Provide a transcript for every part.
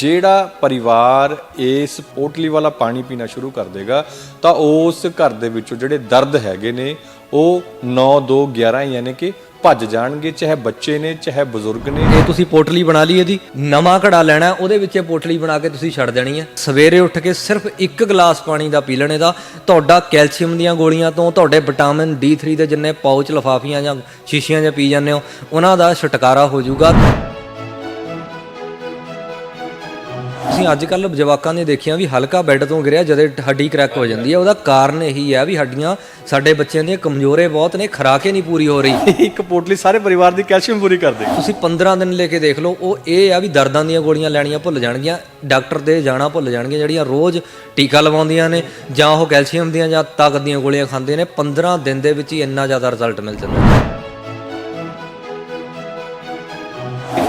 ਜਿਹੜਾ ਪਰਿਵਾਰ ਇਸ ਪੋਟਲੀ ਵਾਲਾ ਪਾਣੀ ਪੀਣਾ ਸ਼ੁਰੂ ਕਰ ਦੇਗਾ, ਤਾਂ ਉਸ ਘਰ ਦੇ ਵਿੱਚੋਂ ਜਿਹੜੇ ਦਰਦ ਹੈਗੇ ਨੇ, ਉਹ 9 2 11 ਯਾਨੀ ਕਿ ਭੱਜ ਜਾਣਗੇ, ਚਾਹੇ ਬੱਚੇ ਨੇ, ਚਾਹੇ ਬਜ਼ੁਰਗ ਨੇ। ਇਹ ਤੁਸੀਂ ਪੋਟਲੀ ਬਣਾ ਲਈ ਇਹਦੀ, ਨਵਾਂ ਘੜਾ ਲੈਣਾ, ਉਹਦੇ ਵਿੱਚ ਇਹ ਪੋਟਲੀ ਬਣਾ ਕੇ ਤੁਸੀਂ ਛੱਡ ਦੇਣੀ ਹੈ। ਸਵੇਰੇ ਉੱਠ ਕੇ ਸਿਰਫ ਇੱਕ ਗਲਾਸ ਪਾਣੀ ਦਾ ਪੀ ਲੈਣੇ ਦਾ, ਤੁਹਾਡਾ ਕੈਲਸ਼ੀਅਮ ਦੀਆਂ ਗੋਲੀਆਂ ਤੋਂ ਤੁਹਾਡੇ ਵਿਟਾਮਿਨ D3 ਦੇ ਜਿੰਨੇ ਪਾਉਚ ਲਫਾਫੀਆਂ ਜਾਂ ਸ਼ੀਸ਼ੀਆਂ ਜਾਂ ਪੀ ਜਾਂਦੇ ਹੋ, ਉਹਨਾਂ ਦਾ ਛੁਟਕਾਰਾ ਹੋ ਜਾਊਗਾ। ਤੁਸੀਂ ਅੱਜ ਕੱਲ ਜਵਾਕਾਂ ਨੇ ਦੇਖਿਆ ਵੀ ਹਲਕਾ ਬੈੱਡ ਤੋਂ ਗਿਰਿਆ ਜਦੇ ਹੱਡੀ ਕ੍ਰੈਕ ਹੋ ਜਾਂਦੀ ਹੈ। ਉਹਦਾ ਕਾਰਨ ਇਹੀ ਹੈ ਵੀ ਹੱਡੀਆਂ ਸਾਡੇ ਬੱਚਿਆਂ ਦੀਆਂ ਕਮਜ਼ੋਰੇ ਬਹੁਤ ਨੇ ਖੁਰਾਕੇ ਨਹੀਂ ਪੂਰੀ ਹੋ ਰਹੀ। ਇੱਕ ਪੋਟਲੀ ਸਾਰੇ ਪਰਿਵਾਰ ਦੀ ਕੈਲਸ਼ੀਅਮ ਪੂਰੀ ਕਰ ਦੇਗੀ। ਤੁਸੀਂ 15 ਦਿਨ ਲੈ ਕੇ ਦੇਖ ਲਓ ਉਹ ਇਹ ਆ ਵੀ ਦਰਦਾਂ ਦੀਆਂ ਗੋਲੀਆਂ ਲੈਣੀਆਂ ਭੁੱਲ ਜਾਣਗੀਆਂ ਡਾਕਟਰ ਦੇ ਜਾਣਾ ਭੁੱਲ ਜਾਣਗੀਆਂ ਜਿਹੜੀਆਂ ਰੋਜ਼ ਟੀਕਾ ਲਵਾਉਂਦੀਆਂ ਨੇ ਜਾਂ ਉਹ ਕੈਲਸ਼ੀਅਮ ਦੀਆਂ ਜਾਂ ਤਾਕਤ ਦੀਆਂ ਗੋਲੀਆਂ ਖਾਂਦੇ ਨੇ 15 ਦਿਨ ਦੇ ਵਿੱਚ ਹੀ ਇੰਨਾ ਜ਼ਿਆਦਾ ਰਿਜ਼ਲਟ ਮਿਲ ਜਾਂਦਾ।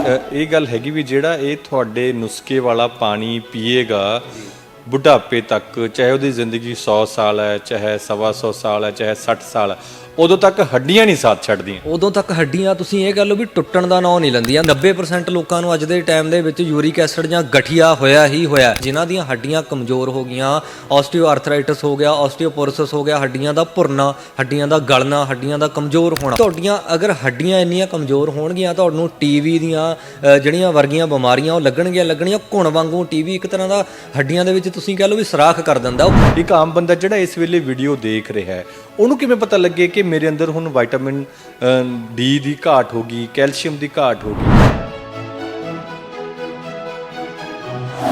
ਇਹ ਗੱਲ ਹੈਗੀ ਵੀ ਜਿਹੜਾ ਇਹ ਤੁਹਾਡੇ ਨੁਸਖੇ ਵਾਲਾ ਪਾਣੀ ਪੀਏਗਾ, ਬੁਢਾਪੇ ਤੱਕ, ਚਾਹੇ ਉਹਦੀ ਜ਼ਿੰਦਗੀ 100 ਸਾਲ ਹੈ, ਚਾਹੇ ਸਵਾ ਸੌ ਸਾਲ ਹੈ, ਚਾਹੇ 60 ਸਾਲ ਹੈ ਉਦੋਂ ਤੱਕ ਹੱਡੀਆਂ ਨਹੀਂ ਸਾਥ ਛੱਡਦੀਆਂ। ਉਦੋਂ ਤੱਕ ਹੱਡੀਆਂ ਤੁਸੀਂ ਇਹ ਕਹ ਲਓ ਵੀ ਟੁੱਟਣ ਦਾ ਨਾਂ ਨਹੀਂ ਲੈਂਦੀਆਂ। 90% ਲੋਕਾਂ ਨੂੰ ਅੱਜ ਦੇ ਟਾਈਮ ਦੇ ਵਿੱਚ ਯੂਰਿਕ ਐਸਿਡ ਜਾਂ ਗਠੀਆ ਹੋਇਆ ਹੀ ਹੋਇਆ ਜਿਨ੍ਹਾਂ ਦੀਆਂ ਹੱਡੀਆਂ ਕਮਜ਼ੋਰ ਹੋ ਗਈਆਂ ਆਸਟੀਓਆਰਥਰਾਈਟਿਸ ਹੋ ਗਿਆ ਆਸਟੀਓਪੋਰੋਸਿਸ ਹੋ ਗਿਆ ਹੱਡੀਆਂ ਦਾ ਭੁਰਨਾ ਹੱਡੀਆਂ ਦਾ ਗਲਣਾ ਹੱਡੀਆਂ ਦਾ ਕਮਜ਼ੋਰ ਹੋਣਾ। ਤੁਹਾਡੀਆਂ ਅਗਰ ਹੱਡੀਆਂ ਇੰਨੀਆਂ ਕਮਜ਼ੋਰ ਹੋਣਗੀਆਂ ਤੁਹਾਨੂੰ ਟੀਵੀ ਦੀਆਂ ਜਿਹੜੀਆਂ ਵਰਗੀਆਂ ਬਿਮਾਰੀਆਂ ਉਹ ਲੱਗਣਗੀਆਂ ਲੱਗਣੀਆਂ ਘੁਣ ਵਾਂਗੂ ਟੀਵੀ ਇੱਕ ਤਰ੍ਹਾਂ ਦਾ ਹੱਡੀਆਂ ਦੇ ਵਿੱਚ ਤੁਸੀਂ ਕਹ ਲਓ ਵੀ ਸਰਾਖ ਕਰ ਦਿੰਦਾ। ਇੱਕ ਆਮ ਬੰਦਾ ਜਿਹੜਾ ਇਸ ਵੇਲੇ ਵੀਡੀਓ ਦੇਖ ਰਿਹਾ ਹੈ ਉਹਨੂੰ ਕਿਵੇਂ ਪਤਾ ਲੱਗੇ ਕਿ ਮੇਰੇ ਅੰਦਰ ਹੁਣ ਵਿਟਾਮਿਨ ਡੀ ਦੀ ਘਾਟ ਹੋ ਗਈ ਕੈਲਸ਼ੀਅਮ ਦੀ ਘਾਟ ਹੋ ਗਈ।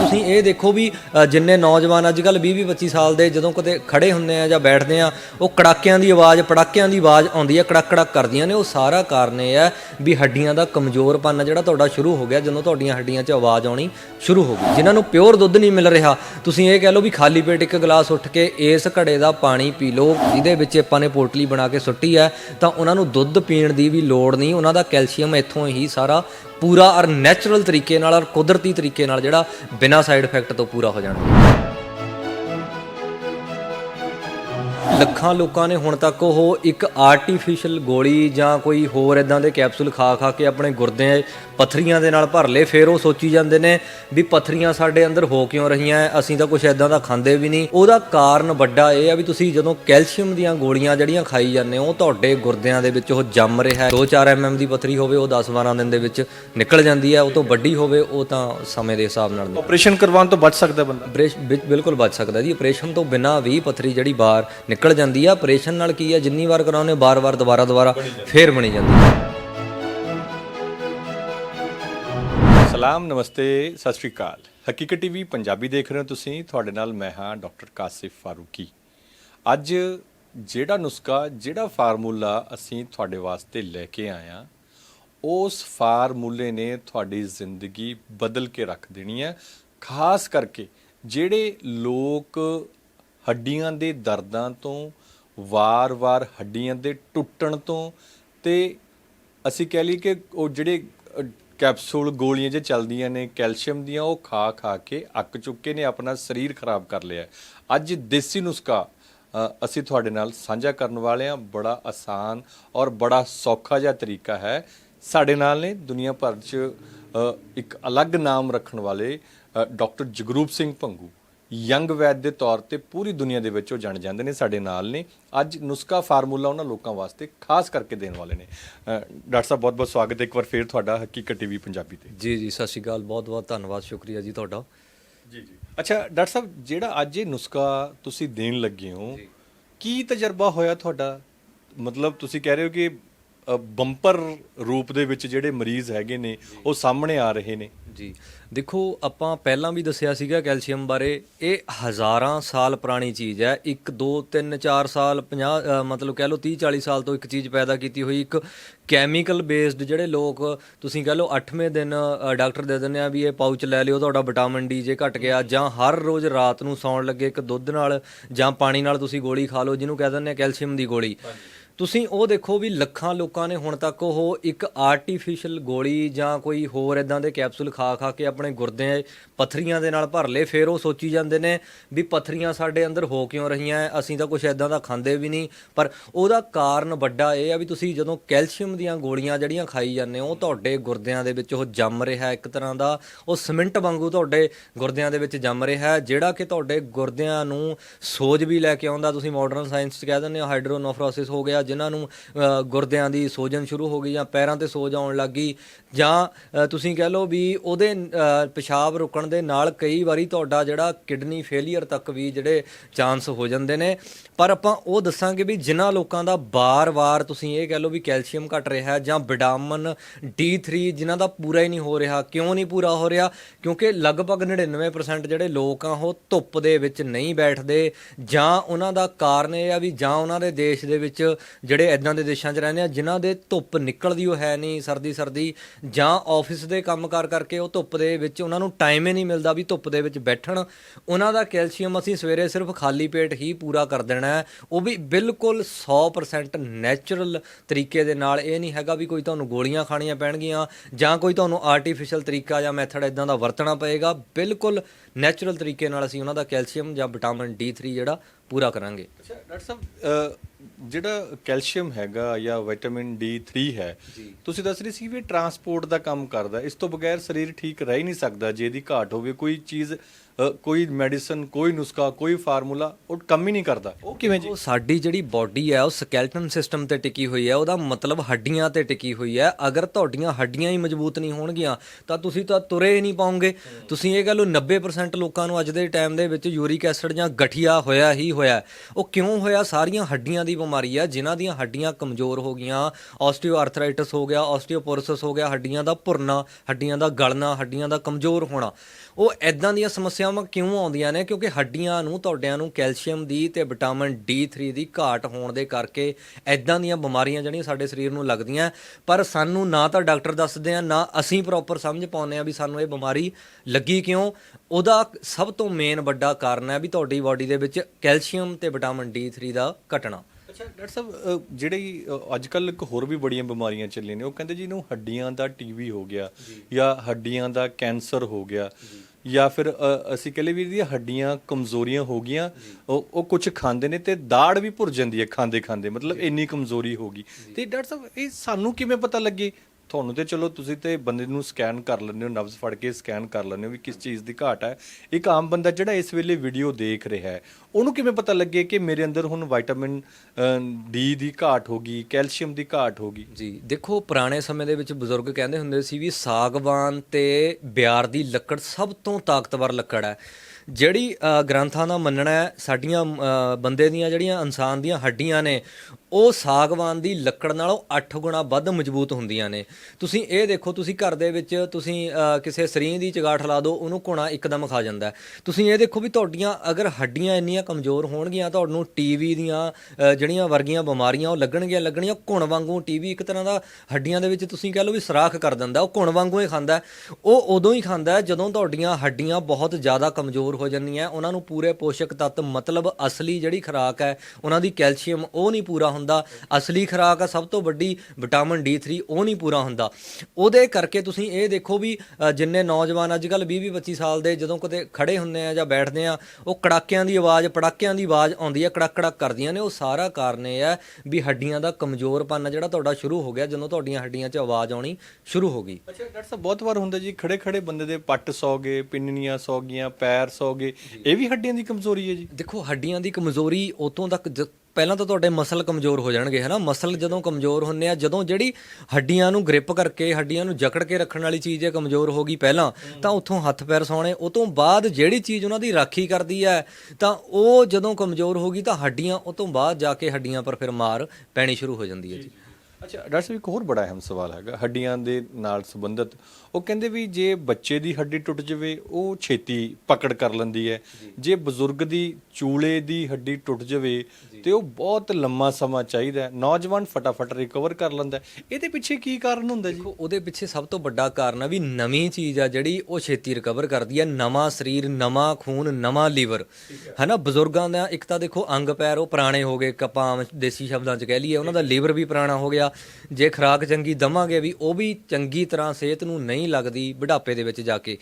ਤੁਸੀਂ ਇਹ ਦੇਖੋ ਵੀ ਅ, ਜਿੰਨੇ ਨੌਜਵਾਨ ਅੱਜ ਕੱਲ 20 20 25 ਸਾਲ ਦੇ ਜਦੋਂ ਕਿਤੇ ਖੜੇ ਹੁੰਦੇ ਆ ਜਾਂ ਬੈਠਦੇ ਆ ਉਹ ਕੜਾਕਿਆਂ ਦੀ ਆਵਾਜ਼ ਪੜਾਕਿਆਂ ਦੀ ਆਵਾਜ਼ ਆਉਂਦੀ ਹੈ ਕੜਕ ਕੜਕ ਕਰਦੀਆਂ ਨੇ। ਉਹ ਸਾਰਾ ਕਾਰਨ ਇਹ ਹੈ ਵੀ ਹੱਡੀਆਂ ਦਾ ਕਮਜ਼ੋਰਪਨ ਜਿਹੜਾ ਤੁਹਾਡਾ ਸ਼ੁਰੂ ਹੋ ਗਿਆ ਜਦੋਂ ਤੁਹਾਡੀਆਂ ਹੱਡੀਆਂ 'ਚ ਆਵਾਜ਼ ਆਉਣੀ ਸ਼ੁਰੂ ਹੋ ਗਈ। ਜਿਨ੍ਹਾਂ ਨੂੰ ਪਿਓਰ ਦੁੱਧ ਨਹੀਂ ਮਿਲ ਰਿਹਾ ਤੁਸੀਂ ਇਹ ਕਹਿ ਲਓ ਵੀ ਖਾਲੀ ਪੇਟ ਇੱਕ ਗਲਾਸ ਉੱਠ ਕੇ ਇਸ ਘੜੇ ਦਾ ਪਾਣੀ ਪੀ ਲਓ ਜਿਹਦੇ ਵਿੱਚ ਆਪਾਂ ਨੇ ਪੋਟਲੀ ਬਣਾ ਕੇ ਸੁੱਟੀ ਹੈ ਤਾਂ ਉਹਨਾਂ ਨੂੰ ਦੁੱਧ ਪੀਣ ਦੀ ਵੀ ਲੋੜ ਨਹੀਂ। ਉਹਨਾਂ ਦਾ ਕੈਲਸ਼ੀਅਮ ਇੱਥੋਂ ਹੀ ਸਾਰਾ ਪੂਰਾ ਔਰ ਨੈਚੁਰਲ ਤਰੀਕੇ ਨਾਲ ਔਰ ਕੁਦਰਤੀ ਤਰੀਕੇ ਨਾਲ ਜਿਹੜਾ ਬਿਨਾਂ ਸਾਈਡ ਇਫੈਕਟ ਤੋਂ ਪੂਰਾ ਹੋ ਜਾਣਾ ਲੱਖਾਂ ਲੋਕਾਂ ਨੇ ਹੁਣ ਤੱਕ ਉਹ ਇੱਕ ਆਰਟੀਫੀਸ਼ੀਅਲ ਗੋਲੀ ਜਾਂ ਕੋਈ ਹੋਰ ਇਦਾਂ ਦੇ ਕੈਪਸੂਲ ਖਾ ਖਾ ਕੇ ਆਪਣੇ ਗੁਰਦੇ ਪੱਥਰੀਆਂ ਦੇ ਨਾਲ ਭਰ ਲਏ। ਫਿਰ ਉਹ ਸੋਚੀ ਜਾਂਦੇ ਨੇ ਵੀ ਪੱਥਰੀਆਂ ਸਾਡੇ ਅੰਦਰ ਹੋ ਕਿਉਂ ਰਹੀਆਂ ਅਸੀਂ ਤਾਂ ਕੁਝ ਇਦਾਂ ਦਾ ਖਾਂਦੇ ਵੀ ਨਹੀਂ। ਉਹਦਾ ਕਾਰਨ ਵੱਡਾ ਇਹ ਆ ਵੀ ਤੁਸੀਂ ਜਦੋਂ ਕੈਲਸ਼ੀਅਮ ਦੀਆਂ ਗੋਲੀਆਂ ਜਿਹੜੀਆਂ ਖਾਈ ਜਾਂਦੇ ਹੋ ਉਹ ਤੁਹਾਡੇ ਗੁਰਦਿਆਂ ਦੇ ਵਿੱਚ ਉਹ ਜੰਮ ਰਿਹਾ ਹੈ 2-4 ਐਮਐਮ ਦੀ ਪੱਥਰੀ ਹੋਵੇ ਉਹ 10-12 ਦਿਨ ਦੇ ਵਿੱਚ ਨਿਕਲ ਜਾਂਦੀ ਹੈ ਉਹ ਤੋਂ ਵੱਡੀ ਹੋਵੇ ਉਹ ਤਾਂ ਸਮੇਂ ਦੇ ਹਿਸਾਬ ਨਾਲ ਆਪਰੇਸ਼ਨ ਕਰਵਾਉਣ ਤੋਂ ਬਚ ਸਕਦਾ ਬੰਦਾ? ਬਿਲਕੁਲ ਬਚ ਸਕਦਾ ਜੀ। ਆਪਰੇਸ਼ਨ ਤੋਂ ਬਿਨਾਂ ਵੀ ਪੱਥਰੀ ਜਿਹੜੀ ਬਾਹਰ ਨਿਕਲ ਜਾਂਦੀ ਆ ਆਪਰੇਸ਼ਨ ਨਾਲ ਕੀ ਆ ਜਿੰਨੀ ਵਾਰ ਕਰਾਉਨੇ ਬਾਰ-ਬਾਰ ਦੁਬਾਰਾ ਦੁਬਾਰਾ ਫੇਰ ਬਣੀ ਜਾਂਦੀ ਹੈ ਸਲਾਮ ਨਮਸਤੇ ਸਤਿ ਸ਼੍ਰੀ ਅਕਾਲ। ਹਕੀਕਤ ਟੀਵੀ ਪੰਜਾਬੀ ਦੇਖ ਰਹੇ ਹੋ ਤੁਸੀਂ। ਤੁਹਾਡੇ ਨਾਲ ਮੈਂ ਹਾਂ ਡਾਕਟਰ ਕਾਸਿਫ ਫਾਰੂਕੀ। ਅੱਜ ਜਿਹੜਾ ਨੁਸਖਾ ਜਿਹੜਾ ਫਾਰਮੂਲਾ ਅਸੀਂ ਤੁਹਾਡੇ ਵਾਸਤੇ ਲੈ ਕੇ ਹਾਂ ਉਸ ਫਾਰਮੂਲੇ ਨੇ ਤੁਹਾਡੀ ਜ਼ਿੰਦਗੀ ਬਦਲ ਕੇ ਰੱਖ ਦੇਣੀ ਹੈ। ਖਾਸ ਕਰਕੇ ਜਿਹੜੇ ਲੋਕ ਹੱਡੀਆਂ ਦੇ ਦਰਦਾਂ ਤੋਂ, ਵਾਰ-ਵਾਰ ਹੱਡੀਆਂ ਦੇ ਟੁੱਟਣ ਤੋਂ ਤੇ ਅਸੀਂ ਕਹਿ ਲਈ ਕਿ ਉਹ ਜਿਹੜੇ ਕੈਪਸੂਲ ਗੋਲੀਆਂ ਜੇ ਚੱਲਦੀਆਂ ਨੇ, ਕੈਲਸ਼ੀਅਮ ਦੀਆਂ, ਉਹ ਖਾ ਖਾ ਕੇ ਅੱਕ ਚੁੱਕੇ ਨੇ, ਆਪਣਾ ਸਰੀਰ ਖਰਾਬ ਕਰ ਲਿਆ ਅੱਜ ਦੇਸੀ ਨੁਸਖਾ ਅਸੀਂ ਤੁਹਾਡੇ ਨਾਲ ਸਾਂਝਾ ਕਰਨ ਵਾਲੇ ਹਾਂ। ਬੜਾ ਆਸਾਨ ਔਰ ਬੜਾ ਸੌਖਾ ਜਿਹਾ ਤਰੀਕਾ ਹੈ। ਸਾਡੇ ਨਾਲ ਨੇ ਦੁਨੀਆ ਭਰ 'ਚ ਇੱਕ ਅਲੱਗ ਨਾਮ ਰੱਖਣ ਵਾਲੇ ਡਾਕਟਰ ਜਗਰੂਪ ਸਿੰਘ ਭੰਗੂ। ਯੰਗ ਵੈਦ ਦੇ ਤੌਰ ਤੇ ਪੂਰੀ ਦੁਨੀਆ ਦੇ ਵਿੱਚ ਉਹ ਜਾਣੇ ਜਾਂਦੇ ਨੇ ਸਾਡੇ ਨਾਲ ਨੇ। ਅੱਜ ਨੁਸਖਾ ਫਾਰਮੂਲਾ ਉਹਨਾਂ ਲੋਕਾਂ ਵਾਸਤੇ ਖਾਸ ਕਰਕੇ ਦੇਣ ਵਾਲੇ ਨੇ। ਡਾਕਟਰ ਸਾਹਿਬ ਬਹੁਤ ਬਹੁਤ ਸਵਾਗਤ ਹੈ। ਇੱਕ ਵਾਰ ਫੇਰ ਤੁਹਾਡਾ ਹਕੀਕਤ ਟੀਵੀ ਪੰਜਾਬੀ ਤੇ। ਜੀ ਜੀ ਸਤਿ ਸ਼੍ਰੀ ਅਕਾਲ। ਬਹੁਤ-ਬਹੁਤ ਧੰਨਵਾਦ ਸ਼ੁਕਰੀਆ ਜੀ ਤੁਹਾਡਾ। ਜੀ ਜੀ। ਅੱਛਾ ਡਾਕਟਰ ਸਾਹਿਬ ਜਿਹੜਾ ਅੱਜ ਇਹ ਨੁਸਖਾ ਤੁਸੀਂ ਦੇਣ ਲੱਗੇ ਹੋ ਕੀ ਤਜਰਬਾ ਹੋਇਆ ਤੁਹਾਡਾ? ਮਤਲਬ ਤੁਸੀਂ ਕਹਿ ਰਹੇ ਹੋ ਕਿ ਬੰਪਰ ਰੂਪ ਦੇ ਵਿੱਚ ਜਿਹੜੇ ਮਰੀਜ਼ ਹੈਗੇ ਨੇ ਉਹ ਸਾਹਮਣੇ ਆ ਰਹੇ ਨੇ। ਜੀ। ਦੇਖੋ, ਆਪਾਂ ਪਹਿਲਾਂ ਵੀ ਦੱਸਿਆ ਸੀਗਾ ਕੈਲਸ਼ੀਅਮ ਬਾਰੇ, ਇਹ ਹਜ਼ਾਰਾਂ ਸਾਲ ਪੁਰਾਣੀ ਚੀਜ਼ ਹੈ। 1 2 3 4 ਸਾਲ 50 ਮਤਲਬ ਕਹਿ ਲਓ 30 40 ਸਾਲ ਤੋਂ ਇੱਕ ਚੀਜ਼ ਪੈਦਾ ਕੀਤੀ ਹੋਈ। ਇੱਕ ਕੈਮੀਕਲ ਬੇਸਡ ਜਿਹੜੇ ਲੋਕ, ਤੁਸੀਂ ਕਹਿ ਲਓ 8ਵੇਂ ਦਿਨ ਡਾਕਟਰ ਦੇ ਦਿੰਦੇ ਆ ਵੀ ਇਹ ਪਾਊਚ ਲੈ ਲਿਓ, ਤੁਹਾਡਾ ਵਿਟਾਮਿਨ ਡੀ ਜੇ ਘਟ ਗਿਆ, ਜਾਂ ਹਰ ਰੋਜ਼ ਰਾਤ ਨੂੰ ਸੌਣ ਲੱਗੇ ਇੱਕ ਦੁੱਧ ਨਾਲ, ਜਾਂ ਪਾਣੀ ਨਾਲ ਤੁਸੀਂ ਗੋਲੀ ਖਾ ਲਓ, ਜਿਹਨੂੰ ਕਹਿ ਦਿੰਦੇ ਆ ਕੈਲਸ਼ੀਅਮ ਦੀ ਗੋਲੀ। ਤੁਸੀਂ ਉਹ ਦੇਖੋ ਵੀ ਲੱਖਾਂ ਲੋਕਾਂ ਨੇ ਹੁਣ ਤੱਕ ਉਹ ਇੱਕ ਆਰਟੀਫੀਸ਼ੀਅਲ ਗੋਲੀ ਜਾਂ ਕੋਈ ਹੋਰ ਇਦਾਂ ਦੇ ਕੈਪਸੂਲ ਖਾ ਖਾ ਕੇ ਆਪਣੇ ਗੁਰਦੇ ਪੱਥਰੀਆਂ ਦੇ ਨਾਲ ਭਰ ਲਏ, ਫਿਰ ਉਹ ਸੋਚੀ ਜਾਂਦੇ ਨੇ ਵੀ ਪੱਥਰੀਆਂ ਸਾਡੇ ਅੰਦਰ ਹੋ ਕਿਉਂ ਰਹੀਆਂ, ਅਸੀਂ ਤਾਂ ਕੁਝ ਇਦਾਂ ਦਾ ਖਾਂਦੇ ਵੀ ਨਹੀਂ। ਪਰ ਉਹਦਾ ਕਾਰਨ ਵੱਡਾ ਇਹ ਆ ਵੀ ਤੁਸੀਂ ਜਦੋਂ ਕੈਲਸ਼ੀਅਮ ਦੀਆਂ ਗੋਲੀਆਂ ਜਿਹੜੀਆਂ ਖਾਈ ਜਾਂਦੇ ਹੋ, ਉਹ ਤੁਹਾਡੇ ਗੁਰਦਿਆਂ ਦੇ ਵਿੱਚ ਉਹ ਜੰਮ ਰਿਹਾ ਇੱਕ ਤਰ੍ਹਾਂ ਦਾ, ਉਹ ਸਿਮੈਂਟ ਵਾਂਗੂ ਤੁਹਾਡੇ ਗੁਰਦਿਆਂ ਦੇ ਵਿੱਚ ਜੰਮ ਰਿਹਾ, ਜਿਹੜਾ ਕਿ ਤੁਹਾਡੇ ਗੁਰਦਿਆਂ ਨੂੰ ਸੋਜ ਵੀ ਲੈ ਕੇ ਆਉਂਦਾ। ਤੁਸੀਂ ਮਾਡਰਨ ਸਾਇੰਸ 'ਚ ਕਹਿ ਦਿੰਦੇ ਹੋ ਹਾਈਡਰੋਨੋਫਰੋਸਿਸ ਹੋ ਗਿਆ ਜਿਨ੍ਹਾਂ ਨੂੰ ਗੁਰਦਿਆਂ ਦੀ ਸੋਜਨ ਸ਼ੁਰੂ ਹੋ ਗਈ ਜਾਂ ਪੈਰਾਂ ਤੇ ਸੋਜ ਆਉਣ ਲੱਗ ਗਈ ਜਾਂ ਤੁਸੀਂ ਕਹਿ ਲਓ ਵੀ ਉਹਦੇ ਪਿਸ਼ਾਬ ਰੁਕਣ ਦੇ ਨਾਲ ਕਈ ਵਾਰੀ ਤੁਹਾਡਾ ਜਿਹੜਾ ਕਿਡਨੀ ਫੇਲਿਅਰ ਤੱਕ ਵੀ ਜਿਹੜੇ ਚਾਂਸ ਹੋ ਜਾਂਦੇ ਨੇ। ਪਰ ਆਪਾਂ ਉਹ ਦੱਸਾਂਗੇ ਵੀ ਜਿਨ੍ਹਾਂ ਲੋਕਾਂ ਦਾ ਬਾਰ-ਬਾਰ ਤੁਸੀਂ ਇਹ ਕਹਿ ਲਓ ਵੀ ਕੈਲਸ਼ੀਅਮ ਘਟ ਰਿਹਾ ਹੈ ਜਾਂ ਵਿਟਾਮਿਨ D3 ਜਿਨ੍ਹਾਂ ਦਾ ਪੂਰਾ ਹੀ ਨਹੀਂ ਹੋ ਰਿਹਾ, ਕਿਉਂ ਨਹੀਂ ਪੂਰਾ ਹੋ ਰਿਹਾ? ਕਿਉਂਕਿ ਲਗਭਗ 99% ਜਿਹੜੇ ਲੋਕ ਆ ਉਹ ਧੁੱਪ ਦੇ ਵਿੱਚ ਨਹੀਂ ਬੈਠਦੇ ਜਾਂ ਉਹਨਾਂ ਦਾ ਕਾਰਨ ਇਹ ਆ ਵੀ ਜਾਂ ਉਹਨਾਂ ਦੇ ਦੇਸ਼ ਦੇ ਵਿੱਚ ਜਿਹੜੇ ਇਦਾਂ ਦੇ ਦੇਸ਼ਾਂ 'ਚ ਰਹਿੰਦੇ ਆ, ਜਿਨ੍ਹਾਂ ਦੇ ਧੁੱਪ ਨਿਕਲਦੀ ਉਹ ਹੈ ਨਹੀਂ ਸਰਦੀ ਸਰਦੀ, ਜਾਂ ਆਫਿਸ ਦੇ ਕੰਮ ਕਾਰ ਕਰਕੇ ਉਹ ਧੁੱਪ ਦੇ ਵਿੱਚ ਉਹਨਾਂ ਨੂੰ ਟਾਈਮ ਹੀ ਨਹੀਂ ਮਿਲਦਾ ਵੀ ਧੁੱਪ ਦੇ ਵਿੱਚ ਬੈਠਣ। ਉਹਨਾਂ ਦਾ ਕੈਲਸ਼ੀਅਮ ਅਸੀਂ ਸਵੇਰੇ ਸਿਰਫ ਖਾਲੀ ਪੇਟ ਹੀ ਪੂਰਾ ਕਰ ਦੇਣਾ ਹੈ। ਉਹ ਵੀ ਬਿਲਕੁਲ 100% ਨੈਚੁਰਲ ਤਰੀਕੇ ਦੇ ਨਾਲ। ਇਹ ਨਹੀਂ ਹੈਗਾ ਵੀ ਕੋਈ ਤੁਹਾਨੂੰ ਗੋਲੀਆਂ ਖਾਣੀਆਂ ਪੈਣਗੀਆਂ, ਜਾਂ ਕੋਈ ਤੁਹਾਨੂੰ ਆਰਟੀਫੀਸ਼ੀਅਲ ਤਰੀਕਾ ਜਾਂ ਮੈਥਡ ਇਦਾਂ ਦਾ ਵਰਤਣਾ ਪਏਗਾ। ਬਿਲਕੁਲ ਨੈਚੁਰਲ ਤਰੀਕੇ ਨਾਲ ਅਸੀਂ ਉਹਨਾਂ ਦਾ ਕੈਲਸ਼ੀਅਮ ਜਾਂ ਵਿਟਾਮਿਨ D3 ਜਿਹੜਾ ਪੂਰਾ ਕਰਾਂਗੇ। ਅੱਛਾ, ਡਾਕਟਰ ਸਾਹਿਬ ਜਿਹੜਾ ਕੈਲਸ਼ੀਅਮ ਹੈਗਾ ਜਾਂ ਵਿਟਾਮਿਨ D3 ਹੈ ਤੁਸੀਂ ਦੱਸ ਰਹੇ ਸੀ ਵੀ ਟਰਾਂਸਪੋਰਟ ਦਾ ਕੰਮ ਕਰਦਾ ਇਸ ਤੋਂ ਬਗੈਰ ਸਰੀਰ ਠੀਕ ਰਹਿ ਹੀ ਨਹੀਂ ਸਕਦਾ ਜੇ ਇਹਦੀ ਘਾਟ ਹੋਵੇ ਕੋਈ ਚੀਜ਼ ਕੋਈ ਮੈਡੀਸਨ ਕੋਈ ਨੁਸਖਾ ਕੋਈ ਫਾਰਮੂਲਾ ਉਹ ਕੰਮ ਹੀ ਨਹੀਂ ਕਰਦਾ। ਉਹ ਕਿਵੇਂ ਜੀ? ਉਹ ਸਾਡੀ ਜਿਹੜੀ ਬਾਡੀ ਹੈ ਉਹ ਸਕੈਲਟਨ ਸਿਸਟਮ ਤੇ ਟਿਕੀ ਹੋਈ ਹੈ ਉਹਦਾ ਮਤਲਬ ਹੱਡੀਆਂ ਤੇ ਟਿਕੀ ਹੋਈ ਹੈ। ਅਗਰ ਤੁਹਾਡੀਆਂ ਹੱਡੀਆਂ ਹੀ ਮਜ਼ਬੂਤ ਨਹੀਂ ਹੋਣਗੀਆਂ ਤਾਂ ਤੁਸੀਂ ਤਾਂ ਤੁਰੇ ਹੀ ਨਹੀਂ ਪਾਉਂਗੇ। ਤੁਸੀਂ ਇਹ ਗੱਲ 90% ਲੋਕਾਂ ਨੂੰ ਅੱਜ ਦੇ ਟਾਈਮ ਦੇ ਵਿੱਚ ਯੂਰਿਕ ਐਸਿਡ ਜਾਂ ਗਠੀਆ ਹੋਇਆ ਹੀ ਹੋਇਆ ਉਹ ਕਿਉਂ ਹੋਇਆ? ਸਾਰੀਆਂ ਹੱਡੀਆਂ ਦੀ ਬਿਮਾਰੀ ਹੈ। ਜਿਨ੍ਹਾਂ ਦੀਆਂ ਹੱਡੀਆਂ ਕਮਜ਼ੋਰ ਹੋ ਗਈਆਂ ਆਸਟੀਓਆਰਥਰਾਈਟਿਸ ਹੋ ਗਿਆ ਆਸਟੀਓਪੋਰੋਸਿਸ ਹੋ ਗਿਆ ਹੱਡੀਆਂ ਦਾ ਭੁਰਨਾ ਹੱਡੀਆਂ ਦਾ ਗਲਣਾ ਹੱਡੀਆਂ ਦਾ ਕਮਜ਼ੋਰ ਹੋਣਾ। ਉਹ ਐਦਾਂ ਦੀਆਂ ਸਮੱਸਿਆਵਾਂ ਕਿਉਂ ਆਉਂਦੀਆਂ ਨੇ? ਕਿਉਂਕਿ ਹੱਡੀਆਂ ਨੂੰ ਤੁਹਾਡਿਆਂ ਨੂੰ ਕੈਲਸ਼ੀਅਮ ਦੀ ਤੇ ਵਿਟਾਮਿਨ D3 ਦੀ ਘਾਟ ਹੋਣ ਦੇ ਕਰਕੇ ਐਦਾਂ ਦੀਆਂ ਬਿਮਾਰੀਆਂ ਜਿਹੜੀਆਂ ਸਾਡੇ ਸਰੀਰ ਨੂੰ ਲੱਗਦੀਆਂ। ਪਰ ਸਾਨੂੰ ਨਾ ਤਾਂ ਡਾਕਟਰ ਦੱਸਦੇ ਆ ਨਾ ਅਸੀਂ ਪ੍ਰੋਪਰ ਸਮਝ ਪਾਉਂਦੇ ਆ ਵੀ ਸਾਨੂੰ ਇਹ ਬਿਮਾਰੀ ਲੱਗੀ ਕਿਉਂ। ਉਹਦਾ ਸਭ ਤੋਂ ਮੇਨ ਵੱਡਾ ਕਾਰਨ ਹੈ ਵੀ ਤੁਹਾਡੀ ਬਾਡੀ ਦੇ ਵਿੱਚ ਕੈਲਸ਼ੀਅਮ ਤੇ ਵਿਟਾਮਿਨ D3 ਦਾ ਘਟਣਾ। ਅੱਛਾ ਡਾਕਟਰ ਸਾਹਿਬ ਜਿਹੜੀ ਅੱਜ ਕੱਲ ਇੱਕ ਹੋਰ ਵੀ ਬੜੀਆਂ ਬਿਮਾਰੀਆਂ ਚੱਲੀਆਂ ਨੇ ਉਹ ਕਹਿੰਦੇ ਜੀ ਇਹਨੂੰ ਹੱਡੀਆਂ ਦਾ ਟੀਵੀ ਹੋ ਗਿਆ ਜਾਂ। ਹੱਡੀਆਂ ਦਾ ਕੈਂਸਰ ਹੋ ਗਿਆ। ਜਾਂ ਫਿਰ ਅ, ਅਸੀਂ ਕਹਿੰਦੇ ਵੀ ਇਹਦੀਆਂ ਹੱਡੀਆਂ ਕਮਜ਼ੋਰੀਆਂ ਹੋ ਗਈਆਂ ਉਹ ਉਹ ਕੁਝ ਖਾਂਦੇ ਨੇ ਤੇ ਦਾੜ ਵੀ ਭੁਰ ਜਾਂਦੀ ਹੈ ਖਾਂਦੇ ਖਾਂਦੇ ਮਤਲਬ ਇੰਨੀ ਕਮਜ਼ੋਰੀ ਹੋ ਗਈ। ਤੇ ਡਾਕਟਰ ਸਾਹਿਬ ਇਹ ਸਾਨੂੰ ਕਿਵੇਂ ਪਤਾ ਲੱਗੇ ਤੁਹਾਨੂੰ ਤੇ ਚਲੋ ਤੁਸੀਂ ਤੇ ਬੰਦੇ ਨੂੰ ਸਕੈਨ ਕਰ ਲੈਂਦੇ ਹੋ, ਨਬਜ਼ ਫੜ ਕੇ ਸਕੈਨ ਕਰ ਲੈਂਦੇ ਹੋ ਵੀ ਕਿਸ ਚੀਜ਼ ਦੀ ਘਾਟ ਹੈ। ਇੱਕ ਆਮ ਬੰਦਾ ਜਿਹੜਾ ਇਸ ਵੇਲੇ ਵੀਡੀਓ ਦੇਖ ਰਿਹਾ ਹੈ, ਉਹਨੂੰ ਕਿਵੇਂ ਪਤਾ ਲੱਗੇ ਕਿ ਮੇਰੇ ਅੰਦਰ ਹੁਣ ਵਿਟਾਮਿਨ ਡੀ ਦੀ ਘਾਟ ਹੋ ਗਈ ਕੈਲਸ਼ੀਅਮ ਦੀ ਘਾਟ ਹੋ ਗਈ? ਜੀ, ਦੇਖੋ ਪੁਰਾਣੇ ਸਮੇਂ ਦੇ ਵਿੱਚ ਬਜ਼ੁਰਗ ਕਹਿੰਦੇ ਹੁੰਦੇ ਸੀ ਵੀ ਸਾਗਵਾਨ ਤੇ ਬਿਆਰ ਦੀ ਲੱਕੜ ਸਭ ਤੋਂ ਤਾਕਤਵਰ ਲੱਕੜ ਹੈ। ਜਿਹੜੀ ਗ੍ਰੰਥਾਂ ਦਾ ਮੰਨਣਾ ਹੈ, ਸਾਡੀਆਂ ਬੰਦੇ ਦੀਆਂ ਜਿਹੜੀਆਂ ਇਨਸਾਨ ਦੀਆਂ ਹੱਡੀਆਂ ਨੇ ਉਹ ਸਾਗਵਾਨ ਦੀ ਲੱਕੜ ਨਾਲੋਂ 8 ਗੁਣਾ ਵੱਧ ਮਜ਼ਬੂਤ ਹੁੰਦੀਆਂ ਨੇ। ਤੁਸੀਂ ਇਹ ਦੇਖੋ, ਤੁਸੀਂ ਘਰ ਦੇ ਵਿੱਚ ਤੁਸੀਂ ਕਿਸੇ ਸਰੀਂ ਦੀ ਚਗਾਠ ਲਾ ਦਿਓ, ਉਹਨੂੰ ਘੁਣਾ ਇੱਕਦਮ ਖਾ ਜਾਂਦਾ ਤੁਸੀਂ ਇਹ ਦੇਖੋ ਵੀ ਤੁਹਾਡੀਆਂ ਅਗਰ ਹੱਡੀਆਂ ਇੰਨੀਆਂ ਕਮਜ਼ੋਰ ਹੋਣਗੀਆਂ, ਤੁਹਾਨੂੰ ਟੀਵੀ ਦੀਆਂ ਜਿਹੜੀਆਂ ਵਰਗੀਆਂ ਬਿਮਾਰੀਆਂ, ਉਹ ਲੱਗਣਗੀਆਂ, ਲੱਗਣੀਆਂ ਘੁਣ ਵਾਂਗੂ ਟੀਵੀ ਇੱਕ ਤਰ੍ਹਾਂ ਦਾ ਹੱਡੀਆਂ ਦੇ ਵਿੱਚ ਤੁਸੀਂ ਕਹਿ ਲਓ ਵੀ ਸਰਾਖ ਕਰ ਦਿੰਦਾ, ਉਹ ਘੁਣ ਵਾਂਗੂ ਹੀ ਖਾਂਦਾ ਉਹ ਉਦੋਂ ਹੀ ਖਾਂਦਾ ਜਦੋਂ ਤੁਹਾਡੀਆਂ ਹੱਡੀਆਂ ਬਹੁਤ ਜ਼ਿਆਦਾ ਕਮਜ਼ੋਰ ਹੋ ਜਾਂਦੀਆਂ, ਉਹਨਾਂ ਨੂੰ ਪੂਰੇ ਪੋਸ਼ਕ ਤੱਤ, ਮਤਲਬ ਅਸਲੀ ਜਿਹੜੀ ਖੁਰਾਕ ਹੈ, ਉਹਨਾਂ ਦੀ ਕੈਲਸ਼ੀਅਮ, ਉਹ ਨਹੀਂ ਪੂਰਾ ਹੁੰਦਾ ਅਸਲੀ ਖੁਰਾਕ ਆ ਸਭ ਤੋਂ ਵੱਡੀ ਵਿਟਾਮਿਨ D3 ਉਹ ਨਹੀਂ ਪੂਰਾ ਹੁੰਦਾ। ਉਹਦੇ ਕਰਕੇ ਤੁਸੀਂ ਇਹ ਦੇਖੋ ਵੀ ਜਿੰਨੇ ਨੌਜਵਾਨ ਅੱਜ ਕੱਲ 20 20 25 ਸਾਲ ਦੇ ਜਦੋਂ ਕਿਤੇ ਖੜੇ ਹੁੰਦੇ ਆ ਜਾਂ ਬੈਠਦੇ ਆ ਉਹ ਕੜਾਕਿਆਂ ਦੀ ਆਵਾਜ਼ ਪੜਾਕਿਆਂ ਦੀ ਆਵਾਜ਼ ਆਉਂਦੀ ਹੈ ਕੜਕ ਕੜਕ ਕਰਦੀਆਂ ਨੇ। ਉਹ ਸਾਰਾ ਕਾਰਨ ਇਹ ਹੈ ਵੀ ਹੱਡੀਆਂ ਦਾ ਕਮਜ਼ੋਰਪਨ ਜਿਹੜਾ ਤੁਹਾਡਾ ਸ਼ੁਰੂ ਹੋ ਗਿਆ ਜਦੋਂ ਤੁਹਾਡੀਆਂ ਹੱਡੀਆਂ 'ਚ ਆਵਾਜ਼ ਆਉਣੀ ਸ਼ੁਰੂ ਹੋ ਗਈ। ਅੱਛਾ ਡਾਕਟਰ ਸਾਹਿਬ ਬਹੁਤ ਵਾਰ ਹੁੰਦਾ ਜੀ ਖੜੇ ਖੜੇ ਬੰਦੇ ਦੇ ਪੱਟ ਸੌ ਗਏ ਪਿੰਨੀਆਂ ਸੌ ਗਈਆਂ ਪੈਰ ਸੌ ਗਏ ਇਹ ਵੀ ਹੱਡੀਆਂ ਦੀ ਕਮਜ਼ੋਰੀ ਹੈ ਜੀ? ਦੇਖੋ ਹੱਡੀਆਂ ਦੀ ਕਮਜ਼ੋਰੀ ਉਤੋਂ ਤੱਕ ਪਹਿਲਾਂ ਤਾਂ ਤੁਹਾਡੇ ਮਸਲ ਕਮਜ਼ੋਰ ਹੋ ਜਾਣਗੇ ਹਨਾ? ਮਸਲ ਜਦੋਂ ਕਮਜ਼ੋਰ ਹੁੰਨੇ ਆ ਜਦੋਂ ਜਿਹੜੀ ਹੱਡੀਆਂ ਨੂੰ ਗ੍ਰਿਪ ਕਰਕੇ ਹੱਡੀਆਂ ਨੂੰ ਜਕੜ ਕੇ ਰੱਖਣ ਵਾਲੀ ਚੀਜ਼ ਇਹ ਕਮਜ਼ੋਰ ਹੋ ਗਈ ਪਹਿਲਾਂ ਤਾਂ ਉੱਥੋਂ ਹੱਥ ਪੈਰ ਸੌਣੇ ਉਹ ਤੋਂ ਬਾਅਦ ਜਿਹੜੀ ਚੀਜ਼ ਉਹਨਾਂ ਦੀ ਰਾਖੀ ਕਰਦੀ ਹੈ ਤਾਂ ਉਹ ਜਦੋਂ ਕਮਜ਼ੋਰ ਹੋ ਗਈ ਤਾਂ ਹੱਡੀਆਂ ਉਹ ਤੋਂ ਬਾਅਦ ਜਾ ਕੇ ਹੱਡੀਆਂ ਪਰ ਫਿਰ ਮਾਰ ਪੈਣੀ ਸ਼ੁਰੂ ਹੋ ਜਾਂਦੀ ਹੈ ਜੀ। ਅੱਛਾ ਡਾਕਟਰ ਸਾਹਿਬ ਇੱਕ ਹੋਰ ਬੜਾ ਅਹਿਮ ਸਵਾਲ ਹੈਗਾ ਹੱਡੀਆਂ ਦੇ ਨਾਲ ਸੰਬੰਧਿਤ। ਉਹ ਕਹਿੰਦੇ ਵੀ ਜੇ ਬੱਚੇ ਦੀ ਹੱਡੀ ਟੁੱਟ ਜਾਵੇ ਉਹ ਛੇਤੀ ਪਕੜ ਕਰ ਲੈਂਦੀ ਹੈ। ਜੇ ਬਜ਼ੁਰਗ ਦੀ ਚੂਲੇ ਦੀ ਹੱਡੀ ਟੁੱਟ ਜਾਵੇ ਤੇ ਉਹ ਬਹੁਤ ਲੰਮਾ ਸਮਾਂ ਚਾਹੀਦਾ ਹੈ। ਨੌਜਵਾਨ ਫਟਾਫਟ ਰਿਕਵਰ ਕਰ ਲੈਂਦਾ। ਇਹਦੇ ਪਿੱਛੇ ਕੀ ਕਾਰਨ ਹੁੰਦਾ ਜੀ? ਦੇਖੋ ਉਹਦੇ ਪਿੱਛੇ ਸਭ ਤੋਂ ਵੱਡਾ ਕਾਰਨ ਆ ਵੀ ਨਵੀਂ ਚੀਜ਼ ਆ ਜਿਹੜੀ ਉਹ ਛੇਤੀ ਰਿਕਵਰ ਕਰਦੀ ਹੈ ਨਵਾਂ ਸਰੀਰ ਨਵਾਂ ਖੂਨ ਨਵਾਂ ਲੀਵਰ ਹਨਾ ਬਜ਼ੁਰਗਾਂ ਦਾ ਇੱਕ ਤਾਂ ਦੇਖੋ ਅੰਗ ਪੈਰ ਉਹ ਪੁਰਾਣੇ ਹੋ ਗਏ। ਕਪਾਂ ਦੇਸੀ ਸ਼ਬਦਾਂ 'ਚ ਕਹਿ ਲਈਏ ਉਹਨਾਂ ਦਾ ਲੀਵਰ ਵੀ ਪੁਰਾਣਾ ਹੋ ਗਿਆ। ਜੇ ਖੁਰਾਕ ਚੰਗੀ ਦਵਾਂਗੇ ਵੀ ਉਹ ਵੀ ਚੰਗੀ ਤਰ੍ਹਾਂ ਸਿਹਤ ਨੂੰ ਨਹੀਂ ਲੱਗਦੀ ਬੁਢਾਪੇ ਦੇ ਵਿੱਚ ਜਾ ਕੇ।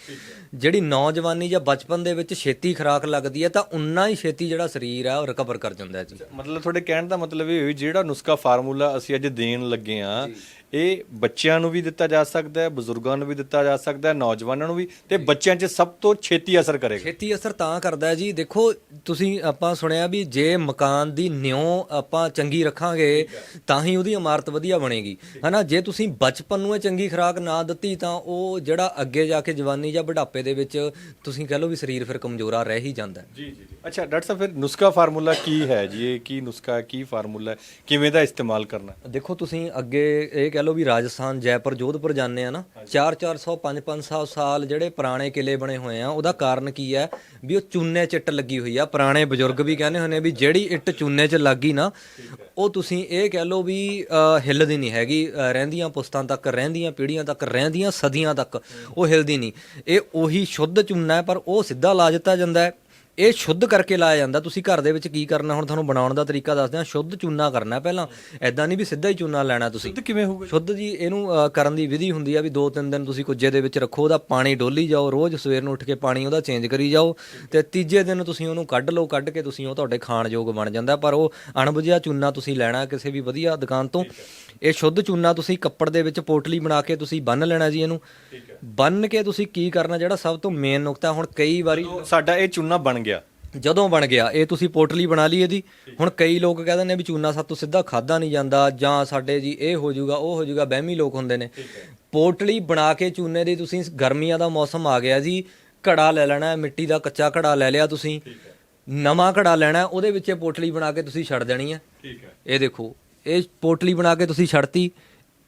ਜਿਹੜੀ ਨੌਜਵਾਨੀ ਜਾਂ ਬਚਪਨ ਦੇ ਵਿੱਚ ਛੇਤੀ ਖੁਰਾਕ ਲੱਗਦੀ ਹੈ ਤਾਂ ਉਨਾ ਹੀ ਛੇਤੀ ਜਿਹੜਾ ਸਰੀਰ ਆ ਉਹ ਰਿਕਵਰ ਕਰ ਜਾਂਦਾ ਹੈ ਜੀ। ਮਤਲਬ ਤੁਹਾਡੇ ਕਹਿਣ ਦਾ ਮਤਲਬ ਇਹ ਹੋਈ ਜਿਹੜਾ ਨੁਸਖਾ ਫਾਰਮੂਲਾ ਅਸੀਂ ਅੱਜ ਦੇਣ ਲੱਗੇ ਆ ਇਹ ਬੱਚਿਆਂ ਨੂੰ ਵੀ ਦਿੱਤਾ ਜਾ ਸਕਦਾ ਹੈ ਬਜ਼ੁਰਗਾਂ ਨੂੰ ਵੀ ਦਿੱਤਾ ਜਾ ਸਕਦਾ ਹੈ ਨੌਜਵਾਨਾਂ ਨੂੰ ਵੀ ਤੇ ਬੱਚਿਆਂ 'ਚ ਸਭ ਤੋਂ ਛੇਤੀ ਅਸਰ ਕਰੇਗਾ। ਛੇਤੀ ਅਸਰ ਤਾਂ ਕਰਦਾ ਹੈ ਜੀ। ਦੇਖੋ ਤੁਸੀਂ ਆਪਾਂ ਸੁਣਿਆ ਵੀ ਜੇ ਮਕਾਨ ਦੀ ਨਿਉ ਆਪਾਂ ਚੰਗੀ ਰੱਖਾਂਗੇ ਤਾਂ ਹੀ ਉਹਦੀ ਇਮਾਰਤ ਵਧੀਆ ਬਣੇਗੀ। ਹਨਾ ਜੇ ਤੁਸੀਂ ਬਚਪਨ ਨੂੰ ਇਹ ਚੰਗੀ ਖੁਰਾਕ ਨਾ ਦਿੱਤੀ ਤਾਂ ਉਹ ਜਿਹੜਾ ਅੱਗੇ ਜਾ ਕੇ ਜਵਾਨੀ ਜਾਂ ਬੁਢਾਪੇ ਦੇ ਵਿੱਚ ਤੁਸੀਂ ਕਹ ਲਓ ਵੀ ਸਰੀਰ ਫਿਰ ਕਮਜ਼ੋਰਾ ਰਹਿ ਹੀ ਜਾਂਦਾ ਹੈ। ਜੀ ਜੀ ਜੀ। ਅੱਛਾ ਡਾਕਟਰ ਸਾਹਿਬ ਫਿਰ ਨੁਸਖਾ ਫਾਰਮੂਲਾ ਕੀ ਹੈ ਜੀ? ਇਹ ਕੀ ਨੁਸਖਾ ਕੀ ਫਾਰਮੂਲਾ ਹੈ? ਕਿਵੇਂ ਦਾ ਇਸਤੇਮਾਲ ਕਰਨਾ ਹੈ? ਦੇਖੋ ਤੁਸੀਂ ਅੱਗੇ ਇਹ ਕਹਿ ਲਓ ਵੀ ਰਾਜਸਥਾਨ ਜੈਪੁਰ ਜੋਧਪੁਰ ਜਾਂਦੇ ਆ ਨਾ 4-400 5-500 ਸਾਲ ਜਿਹੜੇ ਪੁਰਾਣੇ ਕਿਲੇ ਬਣੇ ਹੋਏ ਆ ਉਹਦਾ ਕਾਰਨ ਕੀ ਹੈ ਵੀ ਉਹ ਚੂਨੇ ਚ ਇੱਟ ਲੱਗੀ ਹੋਈ ਆ। ਪੁਰਾਣੇ ਬਜ਼ੁਰਗ ਵੀ ਕਹਿੰਦੇ ਹੁੰਦੇ ਆ ਵੀ ਜਿਹੜੀ ਇੱਟ ਚੂਨੇ ਚ ਲੱਗੀ ਨਾ ਉਹ ਤੁਸੀਂ ਇਹ ਕਹਿ ਲਓ ਵੀ ਹਿੱਲਦੀ ਨਹੀਂ ਹੈਗੀ ਰਹਿੰਦੀਆਂ ਪੁਸਤਾਂ ਤੱਕ ਰਹਿੰਦੀਆਂ ਪੀੜ੍ਹੀਆਂ ਤੱਕ ਰਹਿੰਦੀਆਂ ਸਦੀਆਂ ਤੱਕ ਉਹ ਹਿਲਦੀ ਨਹੀਂ। ਇਹ ਉਹੀ ਸ਼ੁੱਧ ਚੂਨਾ ਹੈ ਪਰ ਉਹ ਸਿੱਧਾ ਲਾ ਦਿੱਤਾ ਜਾਂਦਾ ਹੈ। ਇਹ ਸ਼ੁੱਧ ਕਰਕੇ ਲਾਇਆ ਜਾਂਦਾ। ਤੁਸੀਂ ਘਰ ਦੇ ਵਿੱਚ ਕੀ ਕਰਨਾ? ਹੁਣ ਤੁਹਾਨੂੰ ਬਣਾਉਣ ਦਾ ਤਰੀਕਾ ਦੱਸਦੇ ਹਾਂ ਸ਼ੁੱਧ ਚੂਨਾ ਕਰਨਾ ਪਹਿਲਾਂ। ਐਦਾਂ ਨਹੀਂ ਵੀ ਸਿੱਧਾ ਹੀ ਚੂਨਾ ਲੈਣਾ ਤੁਸੀਂ। ਤੇ ਕਿਵੇਂ ਹੋਊਗਾ? ਸ਼ੁੱਧ ਜੀ ਇਹਨੂੰ ਅ, ਕਰਨ ਦੀ ਵਿਧੀ ਹੁੰਦੀ ਆ ਵੀ 2-3 ਦਿਨ ਤੁਸੀਂ ਕੁੱਜੇ ਦੇ ਵਿੱਚ ਰੱਖੋ ਉਹਦਾ ਪਾਣੀ ਡੋਲੀ ਜਾਓ। ਰੋਜ਼ ਸਵੇਰ ਨੂੰ ਉੱਠ ਕੇ ਪਾਣੀ ਉਹਦਾ ਚੇਂਜ ਕਰੀ ਜਾਓ ਤੇ ਤੀਜੇ ਦਿਨ ਤੁਸੀਂ ਉਹਨੂੰ ਕੱਢ ਲਓ ਕੱਢ ਕੇ ਤੁਸੀਂ ਉਹ ਤੁਹਾਡੇ ਖਾਣ ਯੋਗ ਬਣ ਜਾਂਦਾ। ਪਰ ਉਹ ਅਣਬੁਝਿਆ ਚੂਨਾ ਤੁਸੀਂ ਲੈਣਾ ਕਿਸੇ ਵੀ ਵਧੀਆ ਦੁਕਾਨ ਤੋਂ। ਇਹ ਸ਼ੁੱਧ ਚੂਨਾ ਤੁਸੀਂ ਕੱਪੜ ਦੇ ਵਿੱਚ ਪੋਟਲੀ ਬਣਾ ਕੇ ਤੁਸੀਂ ਬੰਨ ਲੈਣਾ ਜੀ ਇਹਨੂੰ। ਬੰਨ ਕੇ ਤੁਸੀਂ ਕੀ ਕਰਨਾ ਜਿਹੜਾ ਸਭ ਤੋਂ ਮੇਨ ਨੁਕਤਾ ਹੁਣ ਕਈ ਵਾਰੀ ਸਾਡਾ ਇਹ ਚੂਨਾ ਬਣ ਗਿਆ। ਜਦੋਂ ਬਣ ਗਿਆ ਇਹ ਤੁਸੀਂ ਪੋਟਲੀ ਬਣਾ ਲਈ ਇਹਦੀ। ਹੁਣ ਕਈ ਲੋਕ ਕਹਿੰਦੇ ਨੇ ਵੀ ਚੂਨਾ ਸਾਤੋਂ ਸਿੱਧਾ ਖਾਦਾ ਨਹੀਂ ਜਾਂਦਾ ਜਾਂ ਸਾਡੇ ਜੀ ਇਹ ਹੋ ਜਾਊਗਾ ਉਹ ਹੋ ਜਾਊਗਾ ਵਹਿਮੀ ਲੋਕ ਹੁੰਦੇ ਨੇ। ਪੋਟਲੀ ਬਣਾ ਕੇ ਚੂਨੇ ਦੀ ਤੁਸੀਂ ਗਰਮੀਆਂ ਦਾ ਮੌਸਮ ਆ ਗਿਆ ਜੀ ਘੜਾ ਲੈ ਲੈਣਾ ਮਿੱਟੀ ਦਾ ਕੱਚਾ ਘੜਾ ਲੈ ਲਿਆ ਤੁਸੀਂ। ਨਵਾਂ ਘੜਾ ਲੈਣਾ ਉਹਦੇ ਵਿੱਚ ਇਹ ਪੋਟਲੀ ਬਣਾ ਕੇ ਤੁਸੀਂ ਛੱਡ ਦੇਣੀ ਹੈ ਠੀਕ ਹੈ। ਇਹ ਦੇਖੋ ਇਹ ਪੋਟਲੀ ਬਣਾ ਕੇ ਤੁਸੀਂ ਛੱਡਤੀ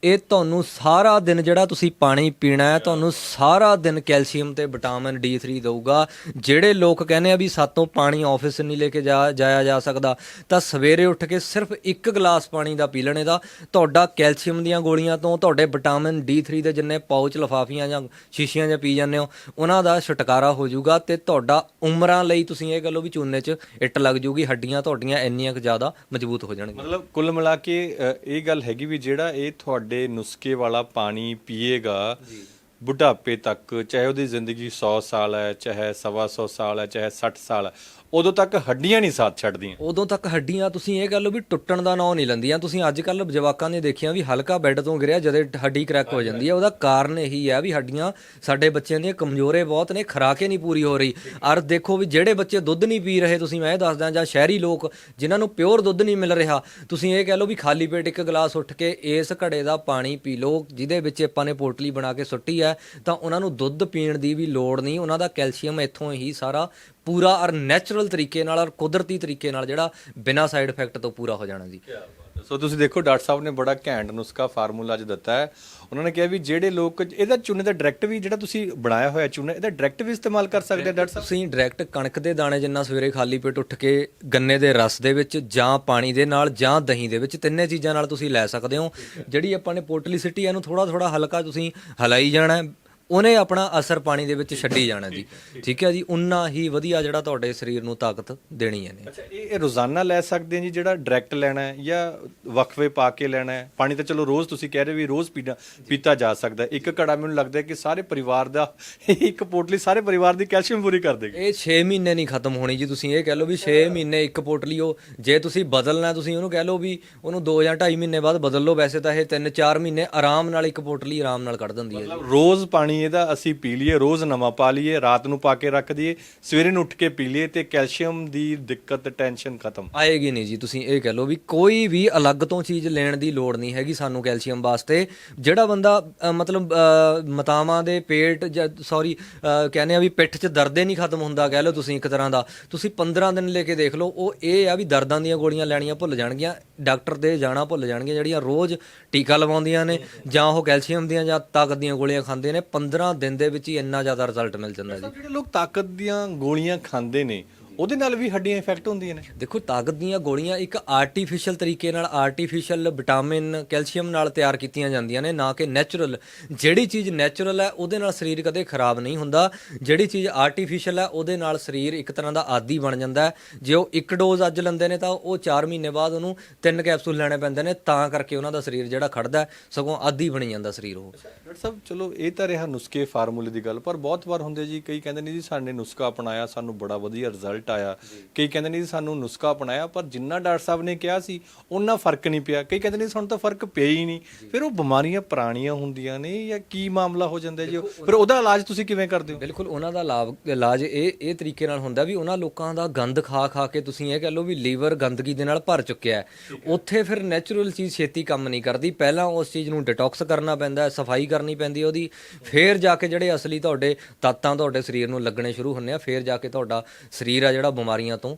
ਇਹ ਤੁਹਾਨੂੰ ਸਾਰਾ ਦਿਨ ਜਿਹੜਾ ਤੁਸੀਂ ਪਾਣੀ ਪੀਣਾ ਹੈ, ਤੁਹਾਨੂੰ ਸਾਰਾ ਦਿਨ ਕੈਲਸ਼ੀਅਮ ਤੇ ਵਿਟਾਮਿਨ D3 ਦਊਗਾ। ਜਿਹੜੇ ਲੋਕ ਕਹਿੰਦੇ ਆ ਵੀ ਸਾਤੋਂ ਪਾਣੀ ਆਫਿਸ ਨਹੀਂ ਲੈ ਕੇ ਜਾ, ਜਾਇਆ ਜਾ ਸਕਦਾ, ਤਾਂ ਸਵੇਰੇ ਉੱਠ ਕੇ ਸਿਰਫ ਇੱਕ ਗਲਾਸ ਪਾਣੀ ਦਾ ਪੀ ਲੈਣੇ ਦਾ। ਤੁਹਾਡਾ ਕੈਲਸ਼ੀਅਮ ਦੀਆਂ ਗੋਲੀਆਂ ਤੋਂ ਤੁਹਾਡੇ ਵਿਟਾਮਿਨ D3 ਦੇ ਜਿੰਨੇ ਪਾਉਚ ਲਫਾਫੀਆਂ ਜਾਂ ਸ਼ੀਸ਼ੀਆਂ ਜਾਂ ਪੀ ਜਾਂਦੇ ਹੋ, ਉਹਨਾਂ ਦਾ ਛੁਟਕਾਰਾ ਹੋ ਜਾਊਗਾ ਤੇ ਤੁਹਾਡਾ ਉਮਰਾਂ ਲਈ ਤੁਸੀਂ ਇਹ ਗੱਲੋ ਵੀ ਚੂਨੇ 'ਚ ਇੱਟ ਲੱਗ ਜੂਗੀ ਹੱਡੀਆਂ ਤੁਹਾਡੀਆਂ ਇੰਨੀਆਂ ਕੁ ਜ਼ਿਆਦਾ ਮਜ਼ਬੂਤ ਹੋ ਜਾਣਗੀਆਂ। ਮਤਲਬ ਕੁੱਲ ਮਿਲਾ ਕੇ ਇਹ ਗੱਲ ਹੈਗੀ ਵੀ ਜਿਹੜਾ ਇਹ ਤੁਹਾਡੇ ਨੁਸਖੇ ਵਾਲਾ ਪਾਣੀ ਪੀਏਗਾ ਬੁਢਾਪੇ ਤੱਕ ਚਾਹੇ ਉਹਦੀ ਜ਼ਿੰਦਗੀ 100 ਸਾਲ ਹੈ ਚਾਹੇ ਸਵਾ ਸੌ ਸਾਲ ਹੈ ਚਾਹੇ 60 ਸਾਲ ਹੈ ਉਦੋਂ ਤੱਕ ਹੱਡੀਆਂ ਨਹੀਂ ਸਾਥ ਛੱਡਦੀਆਂ। ਉਦੋਂ ਤੱਕ ਹੱਡੀਆਂ, ਤੁਸੀਂ ਇਹ ਗੱਲ ਵੀ ਟੁੱਟਣ ਦਾ ਨਾਂ ਨਹੀਂ ਲੈਂਦੀਆਂ। ਤੁਸੀਂ ਅੱਜ ਕੱਲ ਜਵਾਕਾਂ ਨੇ ਦੇਖਿਆ ਵੀ ਹਲਕਾ ਬੈੱਡ ਤੋਂ ਗਿਰਿਆ, ਜਦੇ ਹੱਡੀ ਕਰੈਕ ਹੋ ਜਾਂਦੀ ਹੈ। ਉਹਦਾ ਕਾਰਨ ਇਹੀ ਹੈ ਵੀ ਹੱਡੀਆਂ ਸਾਡੇ ਬੱਚਿਆਂ ਦੀਆਂ ਕਮਜ਼ੋਰੇ ਬਹੁਤ ਨੇ, ਖਰਾਕੇ ਨਹੀਂ ਪੂਰੀ ਹੋ ਰਹੀ। ਔਰ ਦੇਖੋ ਵੀ ਜਿਹੜੇ ਬੱਚੇ ਦੁੱਧ ਨਹੀਂ ਪੀ ਰਹੇ, ਤੁਸੀਂ ਮੈਂ ਇਹ ਦੱਸਦਾ ਜਾਂ ਸ਼ਹਿਰੀ ਲੋਕ, ਜਿਨ੍ਹਾਂ ਨੂੰ ਪਿਓਰ ਦੁੱਧ ਨਹੀਂ ਮਿਲ ਰਿਹਾ, ਤੁਸੀਂ ਇਹ ਕਹਿ ਲਓ ਵੀ ਖਾਲੀ ਪੇਟ ਇੱਕ ਗਲਾਸ ਉੱਠ ਕੇ ਇਸ ਘੜੇ ਦਾ ਪਾਣੀ ਪੀ ਲਓ, ਜਿਹਦੇ ਵਿੱਚ ਆਪਾਂ ਨੇ ਪੋਟਲੀ ਬਣਾ ਕੇ ਸੁੱਟੀ ਹੈ, ਤਾਂ ਉਹਨਾਂ ਨੂੰ ਦੁੱਧ ਪੀਣ ਦੀ ਵੀ ਲੋੜ ਨਹੀਂ। ਉਹਨਾਂ ਦਾ ਕੈਲਸ਼ੀਅਮ ਇੱਥੋਂ ਹੀ ਸਾਰਾ ਪੂਰਾ ਔਰ ਨੈਚੁਰਲ ਤਰੀਕੇ ਨਾਲ ਔਰ ਕੁਦਰਤੀ ਤਰੀਕੇ ਨਾਲ ਜਿਹੜਾ ਬਿਨਾਂ ਸਾਈਡ ਇਫੈਕਟ ਤੋਂ ਪੂਰਾ ਹੋ ਜਾਣਾ ਜੀ। ਸੋ ਤੁਸੀਂ ਦੇਖੋ ਡਾਕਟਰ ਸਾਹਿਬ ਨੇ ਬੜਾ ਘੈਂਟ ਨੁਸਖਾ ਫਾਰਮੂਲਾ ਅੱਜ ਦਿੱਤਾ ਹੈ। ਉਹਨਾਂ ਨੇ ਕਿਹਾ ਵੀ ਜਿਹੜੇ ਲੋਕ ਇਹਦਾ ਚੂਨੇ ਦਾ ਡਾਇਰੈਕਟ ਵੀ ਜਿਹੜਾ ਤੁਸੀਂ ਬਣਾਇਆ ਹੋਇਆ ਚੂਨਾ ਇਹਦਾ ਡਾਇਰੈਕਟ ਵੀ ਇਸਤੇਮਾਲ ਕਰ ਸਕਦੇ ਆ ਡਾਕਟਰ ਸਾਹਿਬ? ਤੁਸੀਂ ਡਾਇਰੈਕਟ ਕਣਕ ਦੇ ਦਾਣੇ ਜਿੰਨਾ ਸਵੇਰੇ ਖਾਲੀ ਪੇਟ ਉੱਠ ਕੇ ਗੰਨੇ ਦੇ ਰਸ ਦੇ ਵਿੱਚ ਜਾਂ ਪਾਣੀ ਦੇ ਨਾਲ ਜਾਂ ਦਹੀਂ ਦੇ ਵਿੱਚ ਤਿੰਨੇ ਚੀਜ਼ਾਂ ਨਾਲ ਤੁਸੀਂ ਲੈ ਸਕਦੇ ਹੋ। ਜਿਹੜੀ ਆਪਾਂ ਨੇ ਪੋਟਲੀ ਸਿੱਟੀ ਇਹਨੂੰ ਥੋੜਾ ਥੋੜਾ ਹਲਕਾ ਤੁਸੀਂ ਹਲਾਈ ਜਾਣਾ ਹੈ। ਉਹਨੇ ਆਪਣਾ ਅਸਰ ਪਾਣੀ ਦੇ ਵਿੱਚ ਛੱਡੀ ਜਾਣਾ ਜੀ। ਠੀਕ ਹੈ ਜੀ ਉਨਾ ਹੀ ਵਧੀਆ ਜਿਹੜਾ ਤੁਹਾਡੇ ਸਰੀਰ ਨੂੰ ਤਾਕਤ ਦੇਣੀ ਹੈ ਨੇ ਅੱਛਾ ਇਹ ਇਹ ਰੋਜ਼ਾਨਾ ਲੈ ਸਕਦੇ ਆ ਜੀ ਜਿਹੜਾ ਡਾਇਰੈਕਟ ਲੈਣਾ ਹੈ ਜਾਂ ਵਕਫੇ ਪਾ ਕੇ ਲੈਣਾ ਹੈ? ਪਾਣੀ ਤਾਂ ਚਲੋ ਰੋਜ਼ ਤੁਸੀਂ ਕਹਿ ਰਹੇ ਵੀ ਰੋਜ਼ ਪੀਣਾ ਪੀਤਾ ਜਾ ਸਕਦਾ ਹੈ। ਇੱਕ ਘੜਾ ਮੈਨੂੰ ਲੱਗਦਾ ਹੈ ਕਿ ਸਾਰੇ ਪਰਿਵਾਰ ਦਾ ਇੱਕ ਪੋਟਲੀ ਸਾਰੇ ਪਰਿਵਾਰ ਦੀ ਕੈਲਸ਼ੀਅਮ ਪੂਰੀ ਕਰ ਦੇਗੀ। ਇਹ 6 ਮਹੀਨੇ ਨਹੀਂ ਖਤਮ ਹੋਣੀ ਜੀ। ਤੁਸੀਂ ਇਹ ਕਹਿ ਲਓ ਵੀ 6 ਮਹੀਨੇ ਇੱਕ ਪੋਟਲੀ ਉਹ ਜੇ ਤੁਸੀਂ ਬਦਲਣਾ ਤੁਸੀਂ ਉਹਨੂੰ ਕਹਿ ਲਓ ਵੀ ਉਹਨੂੰ 2 ਜਾਂ 2.5 ਮਹੀਨੇ ਬਾਅਦ ਬਦਲ ਲਓ। ਵੈਸੇ ਤਾਂ ਇਹ 3-4 ਮਹੀਨੇ ਆਰਾਮ ਨਾਲ ਇੱਕ ਪੋਟਲੀ ਆਰਾਮ ਨਾਲ ਕੱਢ ਦਿੰਦੀ ਹੈ ਜੀ। ਮਤਲਬ ਰੋਜ਼ ਪਾਣੀ ਇਹਦਾ ਅਸੀਂ ਪੀ ਲਈਏ ਰੋਜ਼ ਨਵਾਂ ਪਾ ਲਈਏ ਰਾਤ ਨੂੰ ਪਾ ਕੇ ਰੱਖ ਦਈਏ ਸਵੇਰੇ ਨੂੰ ਉੱਠ ਕੇ ਪੀ ਲਈਏ ਤੇ ਕੈਲਸ਼ੀਅਮ ਦੀ ਦਿੱਕਤ ਟੈਨਸ਼ਨ ਖਤਮ। ਆਏਗੀ ਨਹੀਂ ਜੀ ਤੁਸੀਂ ਇਹ ਕਹਿ ਲਓ ਵੀ ਕੋਈ ਵੀ ਅਲੱਗ ਤੋਂ ਚੀਜ਼ ਲੈਣ ਦੀ ਲੋੜ ਨਹੀਂ ਹੈਗੀ ਸਾਨੂੰ ਕੈਲਸ਼ੀਅਮ ਵਾਸਤੇ। ਜਿਹੜਾ ਬੰਦਾ ਅ, ਮਤਲਬ ਅ, ਮਤਾਵਾਂ ਦੇ ਪੇਟ ਸੌਰੀ ਕਹਿੰਦੇ ਆ ਵੀ ਪਿੱਠ 'ਚ ਦਰਦ ਹੀ ਨਹੀਂ ਖਤਮ ਹੁੰਦਾ ਕਹਿ ਲਓ ਤੁਸੀਂ ਇੱਕ ਤਰ੍ਹਾਂ ਦਾ। ਤੁਸੀਂ 15 ਦਿਨ ਲੈ ਕੇ ਦੇਖ ਲਓ ਉਹ ਇਹ ਆ ਵੀ ਦਰਦਾਂ ਦੀਆਂ ਗੋਲੀਆਂ ਲੈਣੀਆਂ ਭੁੱਲ ਜਾਣਗੀਆਂ ਡਾਕਟਰ ਦੇ ਜਾਣਾ ਭੁੱਲ ਜਾਣਗੀਆਂ ਜਿਹੜੀਆਂ ਰੋਜ਼ ਟੀਕਾ ਲਵਾਉਂਦੀਆਂ ਨੇ ਜਾਂ ਉਹ ਕੈਲਸ਼ੀਅਮ ਦੀਆਂ ਜਾਂ ਤਾਕਤ ਦੀਆਂ ਗੋਲੀਆਂ ਖਾਂਦੇ ਨੇ 15 15 ਦਿਨ ਦੇ ਵਿੱਚ ਹੀ ਇੰਨਾ ਜ਼ਿਆਦਾ ਰਿਜ਼ਲਟ ਮਿਲ ਜਾਂਦਾ ਜੀ। ਜਿਹੜੇ ਲੋਕ ਤਾਕਤ ਦੀਆਂ ਗੋਲੀਆਂ ਖਾਂਦੇ ਨੇ ਉਹਦੇ ਨਾਲ ਵੀ ਹੱਡੀਆਂ ਇਫੈਕਟ ਹੁੰਦੀਆਂ ਨੇ। ਦੇਖੋ ਤਾਕਤ ਦੀਆਂ ਗੋਲੀਆਂ ਇੱਕ ਆਰਟੀਫੀਸ਼ੀਅਲ ਤਰੀਕੇ ਨਾਲ ਆਰਟੀਫੀਸ਼ੀਅਲ ਵਿਟਾਮਿਨ ਕੈਲਸ਼ੀਅਮ ਨਾਲ ਤਿਆਰ ਕੀਤੀਆਂ ਜਾਂਦੀਆਂ ਨੇ ਨਾ ਕਿ ਨੈਚੁਰਲ ਜਿਹੜੀ ਚੀਜ਼ ਨੈਚੁਰਲ ਹੈ ਉਹਦੇ ਨਾਲ ਸਰੀਰ ਕਦੇ ਖਰਾਬ ਨਹੀਂ ਹੁੰਦਾ। ਜਿਹੜੀ ਚੀਜ਼ ਆਰਟੀਫੀਸ਼ੀਅਲ ਹੈ ਉਹਦੇ ਨਾਲ ਸਰੀਰ ਇੱਕ ਤਰ੍ਹਾਂ ਦਾ ਆਦੀ ਬਣ ਜਾਂਦਾ ਹੈ। ਜੇ ਉਹ ਇੱਕ ਡੋਜ਼ ਅੱਜ ਲੈਂਦੇ ਨੇ ਤਾਂ ਉਹ 4 ਮਹੀਨੇ ਬਾਅਦ ਉਹਨੂੰ ਤਿੰਨ ਕੈਪਸੂਲ ਲੈਣੇ ਪੈਂਦੇ ਨੇ ਤਾਂ ਕਰਕੇ ਉਹਨਾਂ ਦਾ ਸਰੀਰ ਜਿਹੜਾ ਖੜਦਾ ਸਗੋਂ ਆਦੀ ਬਣੀ ਜਾਂਦਾ ਸਰੀਰ ਉਹ। ਡਾਕਟਰ ਸਾਹਿਬ ਚਲੋ ਇਹ ਤਾਂ ਰਿਹਾ ਨੁਸਖੇ ਫਾਰਮੂਲੇ ਦੀ ਗੱਲ ਪਰ ਬਹੁਤ ਵਾਰ ਹੁੰਦੇ ਜੀ ਕਈ ਕਹਿੰਦੇ ਨੇ ਜੀ ਸਾਡੇ ਨੁਸਖਾ ਅਪਣਾਇਆ ਸਾਨੂੰ ਬੜਾ ਵਧੀਆ ਰਿਜ਼ਲਟ ਆਇਆ ਕਈ ਕਹਿੰਦੇ ਨੇ ਸਾਨੂੰ ਨੁਸਖਾ ਅਪਣਾਇਆ ਪਰ ਜਿੰਨਾ ਡਾਕਟਰ ਸਾਹਿਬ ਨੇ ਕਿਹਾ ਸੀ ਉਹਨਾਂ ਫ਼ਰਕ ਨਹੀਂ ਪਿਆ। ਕਈ ਕਹਿੰਦੇ ਨੇ ਸਾਨੂੰ ਤਾਂ ਫ਼ਰਕ ਪਿਆ ਹੀ ਨਹੀਂ। ਫਿਰ ਉਹ ਬਿਮਾਰੀਆਂ ਪੁਰਾਣੀਆਂ ਹੁੰਦੀਆਂ ਨੇ ਜਾਂ ਕੀ ਮਾਮਲਾ ਹੋ ਜਾਂਦਾ ਜੀ? ਫਿਰ ਉਹਦਾ ਇਲਾਜ ਤੁਸੀਂ ਕਿਵੇਂ ਕਰਦੇ ਹੋ? ਬਿਲਕੁਲ ਉਹਨਾਂ ਦਾ ਲਾਭ ਇਲਾਜ ਇਹ ਇਹ ਤਰੀਕੇ ਨਾਲ ਹੁੰਦਾ ਵੀ ਉਹਨਾਂ ਲੋਕਾਂ ਦਾ ਗੰਦ ਖਾ ਖਾ ਕੇ ਤੁਸੀਂ ਇਹ ਕਹ ਲਓ ਵੀ ਲੀਵਰ ਗੰਦਗੀ ਦੇ ਨਾਲ ਭਰ ਚੁੱਕਿਆ ਹੈ। ਉੱਥੇ ਫਿਰ ਨੈਚੁਰਲ ਚੀਜ਼ ਛੇਤੀ ਕੰਮ ਨਹੀਂ ਕਰਦੀ। ਪਹਿਲਾਂ ਉਸ ਚੀਜ਼ ਨੂੰ ਡਿਟੌਕਸ ਕਰਨਾ ਪੈਂਦਾ ਹੈ ਸਫ਼ਾਈ ਕਰਨੀ ਪੈਂਦੀ ਉਹਦੀ। ਫਿਰ ਜਾ ਕੇ ਜਿਹੜੇ ਅਸਲੀ ਤੁਹਾਡੇ ਤੱਤਾਂ ਤੁਹਾਡੇ ਸਰੀਰ ਨੂੰ ਲੱਗਣੇ ਸ਼ੁਰੂ ਹੁੰਦੇ ਆ ਫਿਰ ਜਾ ਕੇ ਤੁਹਾਡਾ ਸਰੀਰ ਆ ਜਿਹੜਾ ਬਿਮਾਰੀਆਂ ਤੋਂ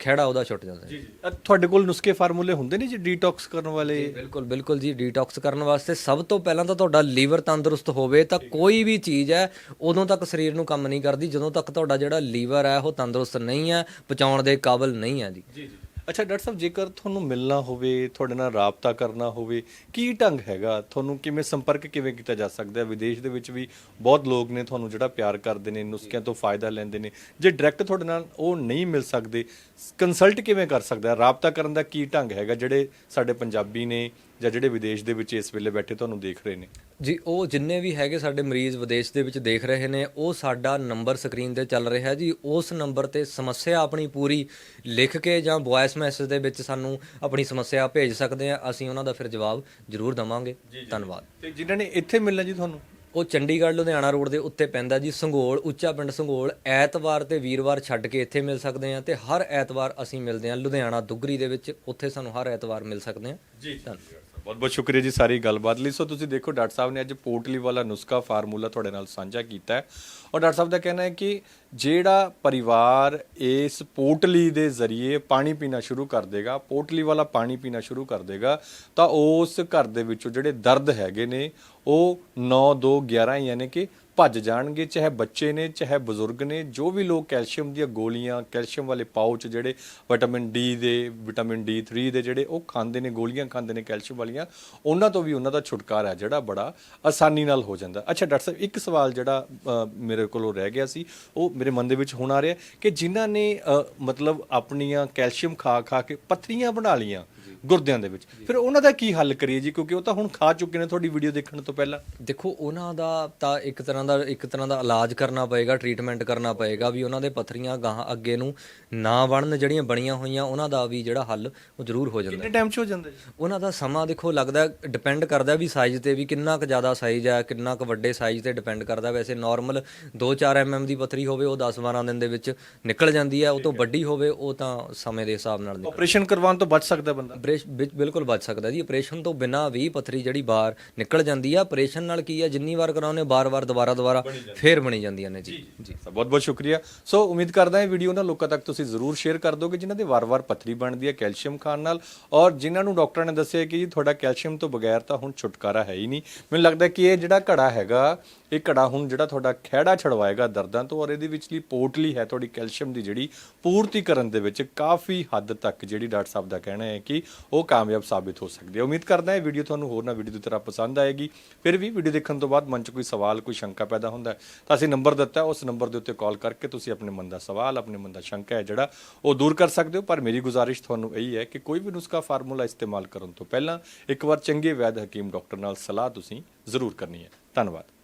ਖਹਿੜਾ ਉਹਦਾ ਛੁੱਟ ਜਾਂਦਾ ਹੈ। ਅ, ਤੁਹਾਡੇ ਕੋਲ ਨੁਸਖੇ ਫਾਰਮੂਲੇ ਹੁੰਦੇ ਨੇ ਜੀ ਡੀਟੌਕਸ ਕਰਨ ਵਾਲੇ? ਬਿਲਕੁਲ ਬਿਲਕੁਲ ਜੀ ਡੀਟੌਕਸ ਕਰਨ ਵਾਸਤੇ ਸਭ ਤੋਂ ਪਹਿਲਾਂ ਤਾਂ ਤੁਹਾਡਾ ਲੀਵਰ ਤੰਦਰੁਸਤ ਹੋਵੇ ਤਾਂ ਕੋਈ ਵੀ ਚੀਜ਼ ਹੈ ਉਦੋਂ ਤੱਕ ਸਰੀਰ ਨੂੰ ਕੰਮ ਨਹੀਂ ਕਰਦੀ ਜਦੋਂ ਤੱਕ ਤੁਹਾਡਾ ਜਿਹੜਾ ਲੀਵਰ ਹੈ ਉਹ ਤੰਦਰੁਸਤ ਨਹੀਂ ਹੈ ਪਚਾਉਣ ਦੇ ਕਾਬਿਲ ਨਹੀਂ ਹੈ ਜੀ। ਜੀ ਜੀ। ਅੱਛਾ, ਡਾਕਟਰ ਸਾਹਿਬ, ਜੇਕਰ ਤੁਹਾਨੂੰ ਮਿਲਣਾ ਹੋਵੇ, ਤੁਹਾਡੇ ਨਾਲ ਰਾਬਤਾ ਕਰਨਾ ਹੋਵੇ, ਕੀ ਢੰਗ ਹੈਗਾ? ਤੁਹਾਨੂੰ ਕਿਵੇਂ ਸੰਪਰਕ ਕਿਵੇਂ ਕੀਤਾ ਜਾ ਸਕਦਾ ਹੈ? ਵਿਦੇਸ਼ ਦੇ ਵਿੱਚ ਵੀ ਬਹੁਤ ਲੋਕ ਨੇ ਤੁਹਾਨੂੰ ਜਿਹੜਾ ਪਿਆਰ ਕਰਦੇ ਨੇ, ਨੁਸਖਿਆਂ ਤੋਂ ਫਾਇਦਾ ਲੈਂਦੇ ਨੇ। ਜੇ ਡਾਇਰੈਕਟ ਤੁਹਾਡੇ ਨਾਲ ਉਹ ਨਹੀਂ ਮਿਲ ਸਕਦੇ ਕੰਸਲਟ ਕਿਵੇਂ ਕਰ ਸਕਦਾ ਹੈ? ਰਾਬਤਾ ਕਰਨ ਦਾ ਕੀ ਢੰਗ ਹੈਗਾ? ਜਿਹੜੇ ਸਾਡੇ ਪੰਜਾਬੀ ਨੇ ਜਾਂ ਜਿਹੜੇ ਵਿਦੇਸ਼ ਦੇ ਵਿੱਚ ਇਸ ਵੇਲੇ ਬੈਠੇ, ਤੁਹਾਨੂੰ ਦੇਖ ਰਹੇ ਨੇ। ਜੀ ਉਹ ਜਿੰਨੇ ਵੀ ਹੈਗੇ ਸਾਡੇ ਮਰੀਜ਼ ਵਿਦੇਸ਼ ਦੇ ਵਿੱਚ ਦੇਖ ਰਹੇ ਨੇ ਉਹ ਸਾਡਾ ਨੰਬਰ ਸਕਰੀਨ ਤੇ ਚੱਲ ਰਿਹਾ ਜੀ। ਉਸ ਨੰਬਰ ਤੇ ਸਮੱਸਿਆ ਆਪਣੀ ਪੂਰੀ ਲਿਖ ਕੇ ਜਾਂ ਵੌਇਸ ਮੈਸੇਜ ਦੇ ਵਿੱਚ ਸਾਨੂੰ ਆਪਣੀ ਸਮੱਸਿਆ ਭੇਜ ਸਕਦੇ ਆ ਅਸੀਂ ਉਹਨਾਂ ਦਾ ਫਿਰ ਜਵਾਬ ਜ਼ਰੂਰ ਦਵਾਂਗੇ। ਧੰਨਵਾਦ। ਤੇ ਜਿਨ੍ਹਾਂ ਨੇ ਇੱਥੇ ਮਿਲਣਾ ਜੀ ਤੁਹਾਨੂੰ? ਉਹ ਚੰਡੀਗੜ੍ਹ ਲੁਧਿਆਣਾ ਰੋਡ ਦੇ ਉੱਤੇ ਪੈਂਦਾ ਜੀ ਸੰਘੋਲ ਉੱਚਾ ਪਿੰਡ ਸੰਘੋਲ ਐਤਵਾਰ ਤੇ ਵੀਰਵਾਰ ਛੱਡ ਕੇ ਇੱਥੇ ਮਿਲ ਸਕਦੇ ਆ ਤੇ ਹਰ ਐਤਵਾਰ ਅਸੀਂ ਮਿਲਦੇ ਆ ਲੁਧਿਆਣਾ ਦੁੱਗਰੀ ਦੇ ਵਿੱਚ। ਉੱਥੇ ਸਾਨੂੰ ਹਰ ਐਤਵਾਰ ਮਿਲ ਸਕਦੇ ਆ ਜੀ ਬਹੁਤ ਬਹੁਤ ਸ਼ੁਕਰੀਆ ਜੀ ਸਾਰੀ ਗੱਲਬਾਤ ਲਈ। ਸੋ ਤੁਸੀਂ ਦੇਖੋ, ਡਾਕਟਰ ਸਾਹਿਬ ਨੇ ਅੱਜ ਪੋਟਲੀ ਵਾਲਾ ਨੁਸਖਾ ਫਾਰਮੂਲਾ ਤੁਹਾਡੇ ਨਾਲ ਸਾਂਝਾ ਕੀਤਾ ਹੈ। ਔਰ ਡਾਕਟਰ ਸਾਹਿਬ ਦਾ ਕਹਿਣਾ ਹੈ ਕਿ ਜਿਹੜਾ ਪਰਿਵਾਰ ਇਸ ਪੋਟਲੀ ਦੇ ਜ਼ਰੀਏ ਪਾਣੀ ਪੀਣਾ ਸ਼ੁਰੂ ਕਰ ਦੇਗਾ, ਪੋਟਲੀ ਵਾਲਾ ਪਾਣੀ ਪੀਣਾ ਸ਼ੁਰੂ ਕਰ ਦੇਗਾ, ਤਾਂ ਉਸ ਘਰ ਦੇ ਵਿੱਚੋਂ ਜਿਹੜੇ ਦਰਦ ਹੈਗੇ ਨੇ, ਉਹ 9 2 11 ਯਾਨੀ ਕਿ ਭੱਜ ਜਾਣਗੇ ਚਾਹੇ ਬੱਚੇ ਨੇ ਚਾਹੇ ਬਜ਼ੁਰਗ ਨੇ ਜੋ ਵੀ ਲੋਕ ਕੈਲਸ਼ੀਅਮ ਦੀਆਂ ਗੋਲੀਆਂ ਕੈਲਸ਼ੀਅਮ ਵਾਲੇ ਪਾਊਚ ਜਿਹੜੇ ਵਿਟਾਮਿਨ ਡੀ ਦੇ ਵਿਟਾਮਿਨ ਡੀ 3 ਦੇ ਜਿਹੜੇ ਉਹ ਖਾਂਦੇ ਨੇ ਗੋਲੀਆਂ ਖਾਂਦੇ ਨੇ ਕੈਲਸ਼ੀਅਮ ਵਾਲੀਆਂ ਉਹਨਾਂ ਤੋਂ ਵੀ ਉਹਨਾਂ ਦਾ ਛੁਟਕਾਰਾ ਜਿਹੜਾ ਬੜਾ ਆਸਾਨੀ ਨਾਲ ਹੋ ਜਾਂਦਾ। ਅੱਛਾ ਡਾਕਟਰ ਸਾਹਿਬ ਇੱਕ ਸਵਾਲ ਜਿਹੜਾ ਮੇਰੇ ਕੋਲੋਂ ਰਹਿ ਗਿਆ ਸੀ ਉਹ ਮੇਰੇ ਮਨ ਦੇ ਵਿੱਚ ਹੁਣ ਆ ਰਿਹਾ ਕਿ ਜਿਨ੍ਹਾਂ ਨੇ ਮਤਲਬ ਆਪਣੀਆਂ ਕੈਲਸ਼ੀਅਮ ਖਾ ਖਾ ਕੇ ਪੱਥਰੀਆਂ ਬਣਾ ਲੀਆਂ ਗੁਰਦਿਆਂ ਦੇ ਵਿੱਚ ਫਿਰ ਉਹਨਾਂ ਦਾ ਕੀ ਹੱਲ ਕਰੀਏ ਜੀ? ਕਿਉਂਕਿ ਉਹ ਤਾਂ ਹੁਣ ਖਾ ਚੁੱਕੇ ਨੇ ਤੁਹਾਡੀ ਵੀਡੀਓ ਦੇਖਣ ਤੋਂ ਪਹਿਲਾਂ। ਦੇਖੋ ਉਹਨਾਂ ਦਾ ਤਾਂ ਇੱਕ ਤਰ੍ਹਾਂ ਦਾ ਇੱਕ ਤਰ੍ਹਾਂ ਦਾ ਇਲਾਜ ਕਰਨਾ ਪਏਗਾ ਟ੍ਰੀਟਮੈਂਟ ਕਰਨਾ ਪਏਗਾ ਵੀ ਉਹਨਾਂ ਦੇ ਪੱਥਰੀਆਂ ਗਾਹਾਂ ਅੱਗੇ ਨੂੰ ਨਾ ਬਣਨ ਜਿਹੜੀਆਂ ਬਣੀਆਂ ਹੋਈਆਂ ਉਹਨਾਂ ਦਾ ਵੀ ਜਿਹੜਾ ਹੱਲ ਉਹ ਜ਼ਰੂਰ ਹੋ ਜਾਂਦਾ। ਕਿੰਨੇ ਟਾਈਮ 'ਚ ਹੋ ਜਾਂਦਾ ਜੀ? ਉਹਨਾਂ ਦਾ ਸਮਾਂ ਦੇਖੋ ਲੱਗਦਾ ਡਿਪੈਂਡ ਕਰਦਾ ਵੀ ਸਾਈਜ਼ ਤੇ ਵੀ ਕਿੰਨਾ ਕੁ ਜ਼ਿਆਦਾ ਸਾਈਜ਼ ਹੈ ਕਿੰਨਾ ਕੁ ਵੱਡੇ ਸਾਈਜ਼ ਤੇ ਡਿਪੈਂਡ ਕਰਦਾ। ਵੈਸੇ ਨਾਰਮਲ 2-4 ਐਮਐਮ ਦੀ ਪੱਥਰੀ ਹੋਵੇ ਉਹ 10-12 ਦਿਨ ਦੇ ਵਿੱਚ ਨਿਕਲ ਜਾਂਦੀ ਹੈ ਉਹ ਤੋਂ ਵੱਡੀ ਹੋਵੇ ਉਹ ਤਾਂ ਸਮੇਂ ਦੇ ਹਿਸਾਬ ਨਾਲ ਨਿਕਲ ਆਪਰੇਸ਼ਨ ਕਰਵਾਉਣ ਤੋਂ ਬਚ ਸਕਦਾ ਬੰਦਾ? ਆਪਰੇਸ਼- ਬਿ- ਬਿਲਕੁਲ ਬਚ ਸਕਦਾ ਜੀ। ਆਪਰੇਸ਼ਨ ਤੋਂ ਬਿਨਾ ਵੀ ਪੱਥਰੀ ਜਿਹੜੀ ਬਾਹਰ ਨਿਕਲ ਜਾਂਦੀ ਆ ਆਪਰੇਸ਼ਨ ਨਾਲ ਕੀ ਆ ਜਿੰਨੀ ਵਾਰ ਕਰਾਉਨੇ ਬਾਰ-ਬਾਰ ਦੁਬਾਰਾ ਦੁਬਾਰਾ ਫੇਰ ਬਣੀ ਜਾਂਦੀਆਂ ਨੇ ਜੀ। ਜੀ ਬਹੁਤ ਬਹੁਤ ਸ਼ੁਕਰੀਆ। ਸੋ ਉਮੀਦ ਕਰਦਾ ਹਾਂ ਵੀਡੀਓ ਨਾ ਲੋਕਾਂ ਤੱਕ ਤੁਸੀਂ ਜ਼ਰੂਰ ਸ਼ੇਅਰ ਕਰ ਦੋਗੇ ਜਿਨ੍ਹਾਂ ਦੇ ਵਾਰ-ਵਾਰ ਪੱਥਰੀ ਬਣਦੀ ਹੈ ਕੈਲਸ਼ੀਅਮ ਖਾਣ ਨਾਲ। ਔਰ ਜਿਨ੍ਹਾਂ ਨੂੰ ਡਾਕਟਰਾਂ ਨੇ ਦੱਸਿਆ ਕਿ ਜੀ ਤੁਹਾਡਾ ਕੈਲਸ਼ੀਅਮ ਤੋਂ ਬਗੈਰ ਤਾਂ ਹੁਣ ਛੁਟਕਾਰਾ ਹੈ ਹੀ ਨਹੀਂ। ਮੈਨੂੰ ਲੱਗਦਾ ਕਿ ਇਹ ਜਿਹੜਾ ਘੜਾ ਹੈਗਾ ਇਹ ਘੜਾ ਹੁਣ ਜਿਹੜਾ ਤੁਹਾਡਾ ਖਹਿੜਾ ਛਡਵਾਏਗਾ ਦਰਦਾਂ ਤੋਂ ਔਰ ਇਹਦੇ ਵਿਚਲੀ ਪੋਟਲੀ ਹੈ ਤੁਹਾਡੀ ਕੈਲਸ਼ੀਅਮ ਦੀ ਜਿਹੜੀ ਪੂਰਤੀ ਕਰਨ ਦੇ ਵਿੱਚ ਕਾਫੀ ਹੱਦ ਤੱਕ ਜਿਹੜੀ ਡਾਕਟਰ ਸਾਹਿਬ ਦਾ ਕਹਿਣਾ ਹੈ ਕਿ ਉਹ ਕਾਮਯਾਬ ਸਾਬਿਤ ਹੋ ਸਕਦੀ ਹੈ। ਉਮੀਦ ਕਰਦਾ ਹਾਂ ਇਹ ਵੀਡੀਓ ਤੁਹਾਨੂੰ ਹੋਰ ਨਾ ਵੀਡੀਓ ਦੀ ਤਰ੍ਹਾਂ ਪਸੰਦ ਆਏਗੀ। ਫਿਰ ਵੀ ਵੀਡੀਓ ਦੇਖਣ ਤੋਂ ਬਾਅਦ ਮਨ 'ਚ ਕੋਈ ਸਵਾਲ ਕੋਈ ਸ਼ੰਕਾ ਪੈਦਾ ਹੁੰਦਾ ਤਾਂ ਅਸੀਂ ਨੰਬਰ ਦਿੱਤਾ, ਉਸ ਨੰਬਰ ਦੇ ਉੱਤੇ ਕਾਲ ਕਰਕੇ ਤੁਸੀਂ ਆਪਣੇ ਮਨ ਦਾ ਸਵਾਲ, ਆਪਣੇ ਮਨ ਦਾ ਸ਼ੰਕਾ ਹੈ ਜਿਹੜਾ, ਉਹ ਦੂਰ ਕਰ ਸਕਦੇ ਹੋ। ਪਰ ਮੇਰੀ ਗੁਜ਼ਾਰਿਸ਼ ਤੁਹਾਨੂੰ ਇਹੀ ਹੈ ਕਿ ਕੋਈ ਵੀ ਨੁਸਖਾ ਫਾਰਮੂਲਾ ਇਸਤੇਮਾਲ ਕਰਨ ਤੋਂ ਪਹਿਲਾਂ ਇੱਕ ਵਾਰ ਚੰਗੇ ਵੈਦ ਹਕੀਮ ਡਾਕਟਰ ਨਾਲ ਸਲਾਹ ਤੁਸੀਂ ਜ਼ਰੂਰ ਕਰਨੀ ਹੈ। ਧੰਨਵਾਦ।